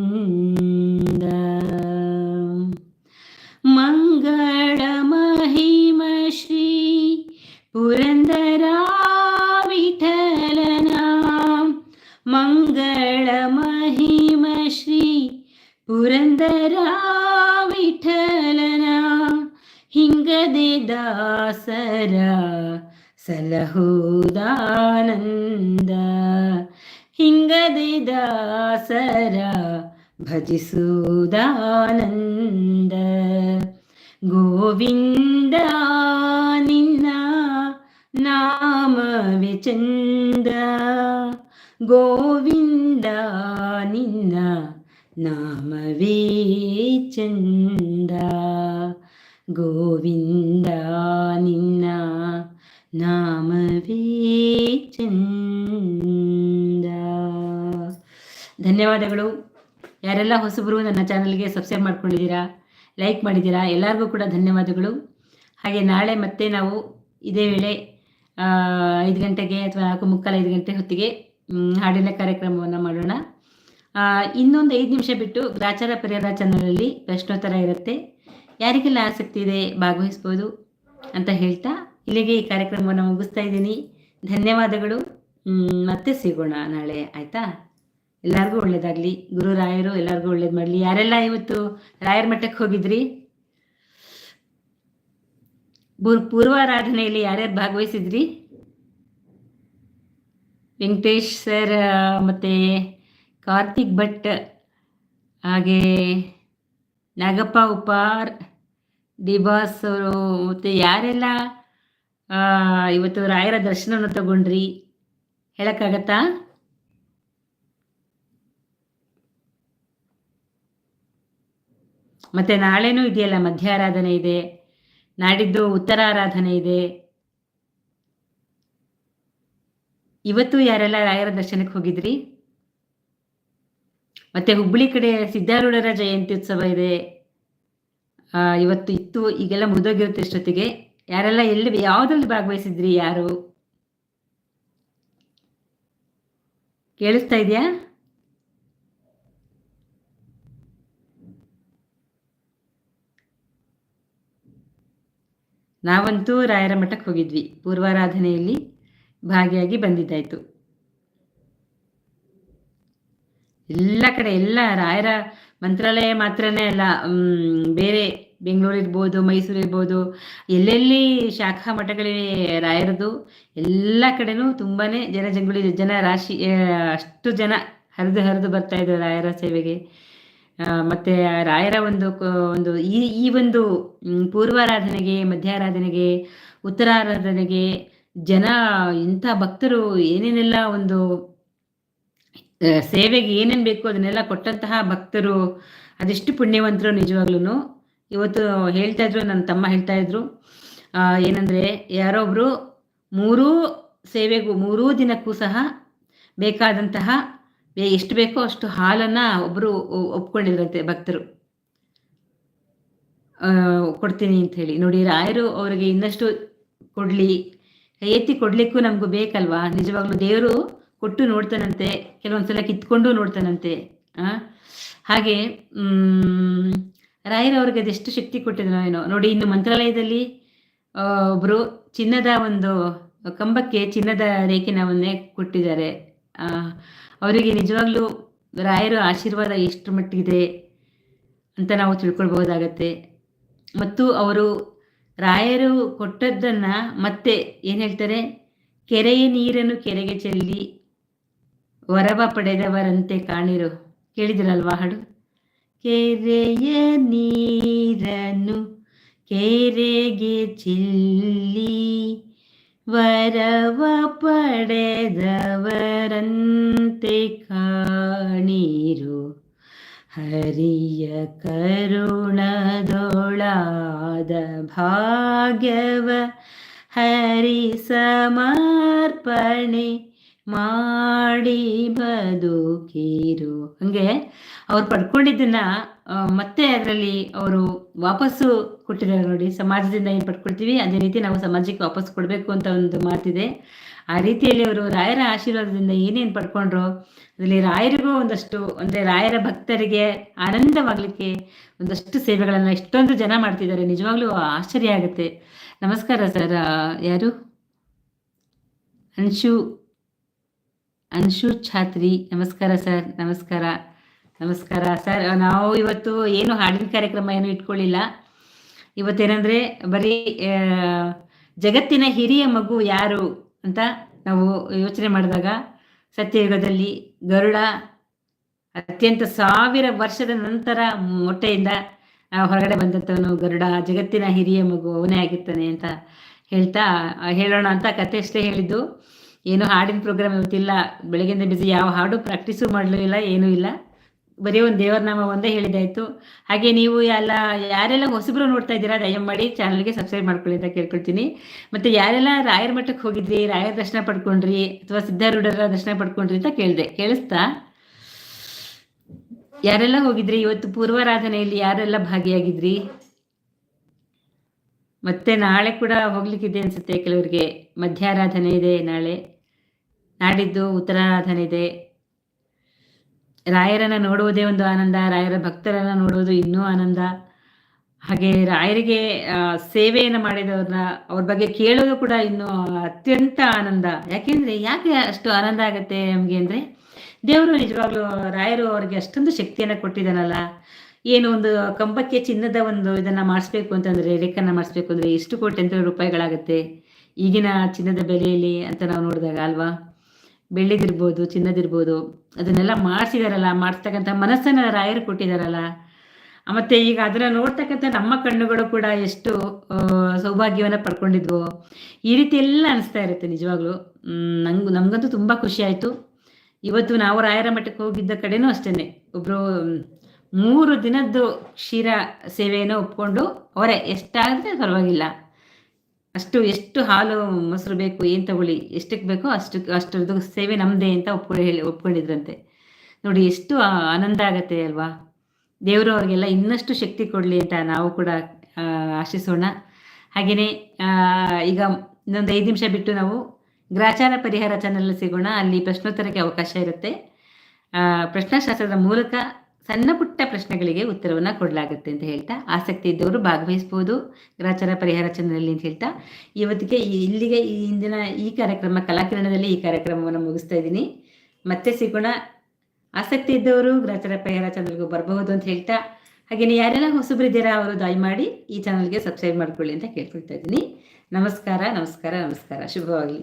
ದಾಸರ ಸಲಹುದಾನಂದ ಹಿಂಗದೆ ದಾಸರ ಭಜಿಸುವುದಾನಂದ ಗೋವಿಂದ ನಿನ್ನ ನಾಮವೆ ಚಂದ ಗೋವಿಂದ ನಿನ್ನ ನಾಮವೇ ಚಂದ ಗೋವಿಂದ ನಿನ್ನ ನಾಮವೇ ಚಂದ. ಧನ್ಯವಾದಗಳು. ಯಾರೆಲ್ಲ ಹೊಸಬರು ನನ್ನ ಚಾನಲ್ಗೆ ಸಬ್ಸ್ಕ್ರೈಬ್ ಮಾಡ್ಕೊಂಡಿದ್ದೀರಾ, ಲೈಕ್ ಮಾಡಿದ್ದೀರಾ, ಎಲ್ಲರಿಗೂ ಕೂಡ ಧನ್ಯವಾದಗಳು. ಹಾಗೆ ನಾಳೆ ಮತ್ತೆ ನಾವು ಇದೇ ವೇಳೆ ಐದು ಗಂಟೆಗೆ ಅಥವಾ ನಾಲ್ಕು ಮುಕ್ಕಾಲ ಐದು ಗಂಟೆ ಹೊತ್ತಿಗೆ ಹಾಡಿನ ಕಾರ್ಯಕ್ರಮವನ್ನು ಮಾಡೋಣ. ಇನ್ನೊಂದು ಐದು ನಿಮಿಷ ಬಿಟ್ಟು ಗ್ರಾಚಾರ ಪರಿಹಾರ ಚಾನಲಲ್ಲಿ ಪ್ರಶ್ನೋತ್ತರ ಇರುತ್ತೆ. ಯಾರಿಗೆಲ್ಲ ಆಸಕ್ತಿ ಇದೆ ಭಾಗವಹಿಸ್ಬೋದು ಅಂತ ಹೇಳ್ತಾ ಇಲ್ಲಿಗೆ ಈ ಕಾರ್ಯಕ್ರಮವನ್ನು ಮುಗಿಸ್ತಾ ಇದ್ದೀನಿ. ಧನ್ಯವಾದಗಳು. ಮತ್ತೆ ಸಿಗೋಣ ನಾಳೆ, ಆಯಿತಾ? ಎಲ್ಲರಿಗೂ ಒಳ್ಳೇದಾಗಲಿ. ಗುರು ರಾಯರು, ಎಲ್ಲರಿಗೂ ಒಳ್ಳೇದು ಮಾಡಲಿ. ಯಾರೆಲ್ಲ ಇವತ್ತು ರಾಯರ ಮಠಕ್ಕೆ ಹೋಗಿದ್ರಿ? ಪೂರ್ವಾರಾಧನೆಯಲ್ಲಿ ಯಾರ್ಯಾರು ಭಾಗವಹಿಸಿದ್ರಿ? ವೆಂಕಟೇಶ್ ಸರ್, ಮತ್ತು ಕಾರ್ತಿಕ್ ಭಟ್, ಹಾಗೆ ನಾಗಪ್ಪ, ಉಪಾರ್ ಡಿಬಾಸ್ ಅವರು ಮತ್ತು ಯಾರೆಲ್ಲ ಇವತ್ತು ರಾಯರ ದರ್ಶನವನ್ನು ತಗೊಂಡ್ರಿ, ಹೇಳಕ್ಕಾಗತ್ತಾ? ಮತ್ತೆ ನಾಳೆನೂ ಇದೆಯಲ್ಲ, ಮಧ್ಯಾರಾಧನೆ ಇದೆ, ನಾಡಿದ್ದು ಉತ್ತರ ಆರಾಧನೆ ಇದೆ. ಇವತ್ತು ಯಾರೆಲ್ಲ ರಾಯರ ದರ್ಶನಕ್ಕೆ ಹೋಗಿದ್ರಿ? ಮತ್ತೆ ಹುಬ್ಬಳ್ಳಿ ಕಡೆ ಸಿದ್ಧಾರೂಢರ ಜಯಂತಿ ಉತ್ಸವ ಇದೆ ಇವತ್ತು ಇತ್ತು. ಈಗೆಲ್ಲ ಮುದೋಗಿರುತ್ತೆ ಇಷ್ಟೊತ್ತಿಗೆ ಯಾರೆಲ್ಲ ಎಲ್ಲಿ ಯಾವುದ್ರಲ್ಲಿ ಭಾಗವಹಿಸಿದ್ರಿ, ಯಾರು? ಕೇಳಿಸ್ತಾ ಇದೆಯಾ? ನಾವಂತೂ ರಾಯರ ಮಠಕ್ಕೆ ಹೋಗಿದ್ವಿ. ಪೂರ್ವಾರಾಧನೆಯಲ್ಲಿ ಭಾಗಿಯಾಗಿ ಬಂದಿದ್ದಾಯ್ತು. ಎಲ್ಲ ಕಡೆ, ಎಲ್ಲ ರಾಯರ ಮಂತ್ರಾಲಯ ಮಾತ್ರನೇ ಅಲ್ಲ ಬೇರೆ ಬೆಂಗಳೂರು ಇರ್ಬೋದು, ಮೈಸೂರು ಇರ್ಬೋದು, ಎಲ್ಲೆಲ್ಲಿ ಶಾಖಾ ಮಠಗಳಿವೆ ರಾಯರದು, ಎಲ್ಲ ಕಡೆನೂ ತುಂಬಾ ಜನಜಂಗುಳಿ ಜನ ರಾಶಿ ಅಷ್ಟು ಜನ ಹರಿದು ಹರಿದು ಬರ್ತಾ ಇದ್ದಾರೆ ರಾಯರ ಸೇವೆಗೆ. ಮತ್ತೆ ರಾಯರ ಒಂದು ಒಂದು ಈ ಈ ಒಂದು ಪೂರ್ವಾರಾಧನೆಗೆ, ಮಧ್ಯಾರಾಧನೆಗೆ, ಉತ್ತರಾರಾಧನೆಗೆ ಜನ, ಇಂಥ ಭಕ್ತರು ಏನೇನೆಲ್ಲ ಒಂದು ಸೇವೆಗೆ ಏನೇನು ಬೇಕು ಅದನ್ನೆಲ್ಲ ಕೊಟ್ಟಂತಹ ಭಕ್ತರು, ಅದೆಷ್ಟು ಪುಣ್ಯವಂತರು ನಿಜವಾಗ್ಲೂ ಇವತ್ತು ಹೇಳ್ತಾ ಇದ್ರು ನನ್ನ ತಮ್ಮ ಹೇಳ್ತಾ ಇದ್ರು. ಏನಂದರೆ ಯಾರೊಬ್ರು ಮೂರೂ ಸೇವೆಗೂ, ಮೂರೂ ದಿನಕ್ಕೂ ಸಹ ಬೇಕಾದಂತಹ ಎಷ್ಟು ಬೇಕೋ ಅಷ್ಟು ಹಾಲನ್ನು ಒಬ್ಬರು ಒಪ್ಕೊಂಡಿದ್ರಂತೆ ಭಕ್ತರು. ಕೊಡ್ತೀನಿ ಅಂತ ಹೇಳಿ. ನೋಡಿ, ರಾಯರು ಅವರಿಗೆ ಇನ್ನಷ್ಟು ಕೊಡಲಿ ಎತ್ತಿ ಕೊಡಲಿಕ್ಕೂ ನಮಗೂ ಬೇಕಲ್ವಾ? ನಿಜವಾಗ್ಲೂ ದೇವರು ಕೊಟ್ಟು ನೋಡ್ತಾನಂತೆ, ಕೆಲವೊಂದ್ಸಲ ಕಿತ್ಕೊಂಡು ನೋಡ್ತಾನಂತೆ ಹಾಗೆ ರಾಯರು ಅವ್ರಿಗೆ ಅದೆಷ್ಟು ಶಕ್ತಿ ಕೊಟ್ಟಿದ್ರು ಏನೋ ನೋಡಿ, ಇನ್ನು ಮಂತ್ರಾಲಯದಲ್ಲಿ ಒಬ್ರು ಚಿನ್ನದ ಒಂದು ಕಂಬಕ್ಕೆ ಚಿನ್ನದ ರೇಖಿನವನ್ನೇ ಕೊಟ್ಟಿದ್ದಾರೆ. ಅವರಿಗೆ ನಿಜವಾಗ್ಲೂ ರಾಯರ ಆಶೀರ್ವಾದ ಎಷ್ಟು ಮಟ್ಟಿಗಿದೆ ಅಂತ ನಾವು ತಿಳ್ಕೊಳ್ಬಹುದಾಗತ್ತೆ. ಮತ್ತು ಅವರು ರಾಯರು ಕೊಟ್ಟದ್ದನ್ನ ಮತ್ತೆ ಏನ್ ಹೇಳ್ತಾರೆ? ಕೆರೆಯ ನೀರನ್ನು ಕೆರೆಗೆ ಚೆಲ್ಲಿ ವರವ ಪಡೆದವರಂತೆ ಕಾಣಿರು. ಕೇಳಿದಿರಲ್ವಾ ಹಾಡು? ಕೆರೆಯ ನೀರನು ಕೆರೆಗೆ ಚಿಲ್ಲಿ ವರವ ಪಡೆದವರಂತೆ ಕಾಣಿರು. ಹರಿಯ ಕರುಣದೊಳಾದ ಭಾಗ್ಯವ ಹರಿ ಸಮರ್ಪಣೆ ಮಾಡಿ ಬದುಕಿರು. ಹಂಗೆ ಅವ್ರು ಪಡ್ಕೊಂಡಿದ್ದನ್ನ ಮತ್ತೆ ಅದರಲ್ಲಿ ಅವರು ವಾಪಸ್ಸು ಕೊಟ್ಟಿದ್ದಾರೆ ನೋಡಿ, ಸಮಾಜದಿಂದ ಏನು ಪಡ್ಕೊಳ್ತೀವಿ, ಅದೇ ರೀತಿ ನಾವು ಸಮಾಜಕ್ಕೆ ವಾಪಸ್ ಕೊಡಬೇಕು ಅಂತ ಒಂದು ಮಾತಿದೆ. ಆ ರೀತಿಯಲ್ಲಿ ಅವರು ರಾಯರ ಆಶೀರ್ವಾದದಿಂದ ಏನೇನು ಪಡ್ಕೊಂಡ್ರು, ಅದರಲ್ಲಿ ರಾಯರಿಗೂ ಒಂದಷ್ಟು, ಅಂದರೆ ರಾಯರ ಭಕ್ತರಿಗೆ ಆನಂದವಾಗಲಿಕ್ಕೆ ಒಂದಷ್ಟು ಸೇವೆಗಳನ್ನು ಎಷ್ಟೊಂದು ಜನ ಮಾಡ್ತಿದ್ದಾರೆ. ನಿಜವಾಗ್ಲೂ ಆಶ್ಚರ್ಯ ಆಗುತ್ತೆ. ನಮಸ್ಕಾರ ಸರ್ ಯಾರು? ಅನ್ಶು ಅನ್ಶು ಛಾತ್ರಿ, ನಮಸ್ಕಾರ ಸರ್, ನಮಸ್ಕಾರ. ನಮಸ್ಕಾರ ಸರ್. ನಾವು ಇವತ್ತು ಏನು ಹಾಡಿನ ಕಾರ್ಯಕ್ರಮ ಏನು ಇಟ್ಕೊಳ್ಳಿಲ್ಲ. ಇವತ್ತೇನೆಂದರೆ ಬರೀ ಜಗತ್ತಿನ ಹಿರಿಯ ಮಗು ಯಾರು ಅಂತ ನಾವು ಯೋಚನೆ ಮಾಡಿದಾಗ ಸತ್ಯಯುಗದಲ್ಲಿ ಗರುಡ ಅತ್ಯಂತ ಸಾವಿರ ವರ್ಷದ ನಂತರ ಮೊಟ್ಟೆಯಿಂದ ಹೊರಗಡೆ ಬಂದಂಥವನು ಗರುಡ, ಜಗತ್ತಿನ ಹಿರಿಯ ಮಗು, ಅವನೇ ಆಗಿರ್ತಾನೆ ಅಂತ ಹೇಳ್ತಾ ಹೇಳೋಣ ಅಂತ ಕತೆ ಅಷ್ಟೇ ಹೇಳಿದ್ದು. ಏನು ಹಾಡಿನ ಪ್ರೋಗ್ರಾಮ್ ಇವತ್ತಿಲ್ಲ. ಬೆಳಗ್ಗೆಯಿಂದ ಬಿಸಿ ಯಾವ ಹಾಡು ಪ್ರಾಕ್ಟೀಸು ಮಾಡಲೂ ಇಲ್ಲ, ಏನೂ ಇಲ್ಲ. ಬರೀ ಒಂದು ದೇವರ ನಾಮ ಒಂದೇ ಹೇಳಿದಾಯ್ತು ಹಾಗೆ ನೀವು ಎಲ್ಲ, ಯಾರೆಲ್ಲ ಹೊಸಬ್ರು ನೋಡ್ತಾ ಇದ್ದೀರಾ, ದಯಮಾಡಿ ಚಾನಲ್ಗೆ ಸಬ್ಸ್ಕ್ರೈಬ್ ಮಾಡ್ಕೊಳ್ಳಿ ಅಂತ ಕೇಳ್ಕೊಳ್ತೀನಿ. ಮತ್ತೆ ಯಾರೆಲ್ಲ ರಾಯರ ಮಠಕ್ಕೆ ಹೋಗಿದ್ರಿ, ರಾಯರ ದರ್ಶನ ಪಡ್ಕೊಂಡ್ರಿ, ಅಥವಾ ಸಿದ್ಧಾರೂಢರ ದರ್ಶನ ಪಡ್ಕೊಂಡ್ರಿ ಅಂತ ಕೇಳಿದೆ, ಕೇಳಿಸ್ತಾ? ಯಾರೆಲ್ಲ ಹೋಗಿದ್ರಿ? ಇವತ್ತು ಪೂರ್ವಾರಾಧನೆಯಲ್ಲಿ ಯಾರೆಲ್ಲ ಭಾಗಿಯಾಗಿದ್ರಿ? ಮತ್ತೆ ನಾಳೆ ಕೂಡ ಹೋಗ್ಲಿಕ್ಕಿದೆ ಅನ್ಸುತ್ತೆ ಕೆಲವರಿಗೆ. ಮಧ್ಯಾರಾಧನೆ ಇದೆ ನಾಳೆ. ನಾಡಿದ್ದು ಉತ್ತರಾರಾಧನಿದೆ ರಾಯರನ್ನ ನೋಡುವುದೇ ಒಂದು ಆನಂದ, ರಾಯರ ಭಕ್ತರನ್ನ ನೋಡುವುದು ಇನ್ನೂ ಆನಂದ. ಹಾಗೆ ರಾಯರಿಗೆ ಸೇವೆಯನ್ನು ಮಾಡಿದವ್ರನ್ನ, ಅವ್ರ ಬಗ್ಗೆ ಕೇಳೋದು ಕೂಡ ಇನ್ನು ಅತ್ಯಂತ ಆನಂದ. ಯಾಕೆಂದ್ರೆ ಯಾಕೆ ಅಷ್ಟು ಆನಂದ ಆಗುತ್ತೆ ನಮ್ಗೆ ಅಂದ್ರೆ, ದೇವರು ನಿಜವಾಗ್ಲೂ ರಾಯರು ಅವ್ರಿಗೆ ಅಷ್ಟೊಂದು ಶಕ್ತಿಯನ್ನ ಕೊಟ್ಟಿದ್ದಾನಲ್ಲ. ಏನು ಒಂದು ಕಂಬಕ್ಕೆ ಚಿನ್ನದ ಒಂದು ಇದನ್ನ ಮಾಡಿಸ್ಬೇಕು ಅಂತಂದ್ರೆ ರೇಖನ್ನ ಮಾಡಿಸ್ಬೇಕು ಅಂದ್ರೆ ಎಷ್ಟು ಕೋಟಿ ಅಂತ ರೂಪಾಯಿಗಳಾಗುತ್ತೆ. ಈಗಿನ ಚಿನ್ನದ ಬೆಲೆಯಲ್ಲಿ ಅಂತ ನಾವು ನೋಡಿದಾಗ ಅಲ್ವಾ? ಬೆಳ್ಳಿದಿರ್ಬೋದು, ಚಿನ್ನದಿರ್ಬೋದು, ಅದನ್ನೆಲ್ಲ ಮಾಡಿಸಿದಾರಲ್ಲ, ಮಾಡಿಸ್ತಕ್ಕಂಥ ಮನಸ್ಸನ್ನು ರಾಯರು ಕೊಟ್ಟಿದಾರಲ್ಲ. ಮತ್ತೆ ಈಗ ಅದನ್ನ ನೋಡ್ತಕ್ಕಂಥ ನಮ್ಮ ಕಣ್ಣುಗಳು ಕೂಡ ಎಷ್ಟು ಸೌಭಾಗ್ಯವನ್ನು ಪಡ್ಕೊಂಡಿದ್ವು. ಈ ರೀತಿ ಎಲ್ಲ ಅನಿಸ್ತಾ ಇರುತ್ತೆ ನಿಜವಾಗ್ಲು. ನಂಗೆ, ನಮಗಂತೂ ತುಂಬ ಖುಷಿ ಆಯಿತು. ಇವತ್ತು ನಾವು ರಾಯರ ಮಠಕ್ಕೆ ಹೋಗಿದ್ದ ಕಡೆನೂ ಅಷ್ಟೇ ಒಬ್ಬರು ಮೂರು ದಿನದ್ದು ಕ್ಷೀರ ಸೇವೆಯನ್ನು ಒಪ್ಕೊಂಡು, ಅವರೇ ಎಷ್ಟಾದರೆ ಪರವಾಗಿಲ್ಲ. ಅಷ್ಟು ಎಷ್ಟು ಹಾಲು ಮೊಸರು ಬೇಕು, ಏನು ತಗೊಳ್ಳಿ ಎಷ್ಟಕ್ಕೆ ಬೇಕೋ ಅಷ್ಟು ಅಷ್ಟರದ್ದು ಸೇವೆ ನಮ್ದೇ ಅಂತ ಒಪ್ಕೊಂಡು ಹೇಳಿ ಒಪ್ಕೊಂಡಿದ್ರಂತೆ. ನೋಡಿ, ಎಷ್ಟು ಆನಂದ ಆಗತ್ತೆ ಅಲ್ವಾ? ದೇವರು ಅವ್ರಿಗೆಲ್ಲ ಇನ್ನಷ್ಟು ಶಕ್ತಿ ಕೊಡಲಿ ಅಂತ ನಾವು ಕೂಡ ಆಶಿಸೋಣ. ಹಾಗೆಯೇ ಈಗ ಇನ್ನೊಂದು ಐದು ನಿಮಿಷ ಬಿಟ್ಟು ನಾವು ಗ್ರಾಚಾರ ಪರಿಹಾರ ಚಾನಲ್ ಸಿಗೋಣ. ಅಲ್ಲಿ ಪ್ರಶ್ನೋತ್ತರಕ್ಕೆ ಅವಕಾಶ ಇರುತ್ತೆ. ಪ್ರಶ್ನಾಶಾಸ್ತ್ರದ ಮೂಲಕ ಸಣ್ಣ ಪುಟ್ಟ ಪ್ರಶ್ನೆಗಳಿಗೆ ಉತ್ತರವನ್ನು ಕೊಡಲಾಗುತ್ತೆ ಅಂತ ಹೇಳ್ತಾ ಆಸಕ್ತಿ ಇದ್ದವರು ಭಾಗವಹಿಸ್ಬೋದು. ಗ್ರಾಚಾರ ಪರಿಹಾರ ಚಾನಲ್ ಅಂತ ಹೇಳ್ತಾ. ಇವತ್ತಿಗೆ ಇಲ್ಲಿಗೆ ಈ ಇಂದಿನ ಈ ಕಾರ್ಯಕ್ರಮ, ಕಲಾಕಿರಣದಲ್ಲಿ ಈ ಕಾರ್ಯಕ್ರಮವನ್ನು ಮುಗಿಸ್ತಾ ಇದ್ದೀನಿ. ಮತ್ತೆ ಸಿಗೋಣ. ಆಸಕ್ತಿ ಇದ್ದವರು ಗ್ರಾಚಾರ ಪರಿಹಾರ ಚಾನಲ್ಗೂ ಬರಬಹುದು ಅಂತ ಹೇಳ್ತಾ. ಹಾಗೆಯೇ ಯಾರೆಲ್ಲ ಹೊಸಬ್ರಿದ್ದೀರಾ ಅವರು ದಯಮಾಡಿ ಈ ಚಾನಲ್ಗೆ ಸಬ್ಸ್ಕ್ರೈಬ್ ಮಾಡ್ಕೊಳ್ಳಿ ಅಂತ ಕೇಳ್ಕೊಳ್ತಾ ಇದ್ದೀನಿ. ನಮಸ್ಕಾರ ನಮಸ್ಕಾರ ನಮಸ್ಕಾರ. ಶುಭವಾಗಲಿ.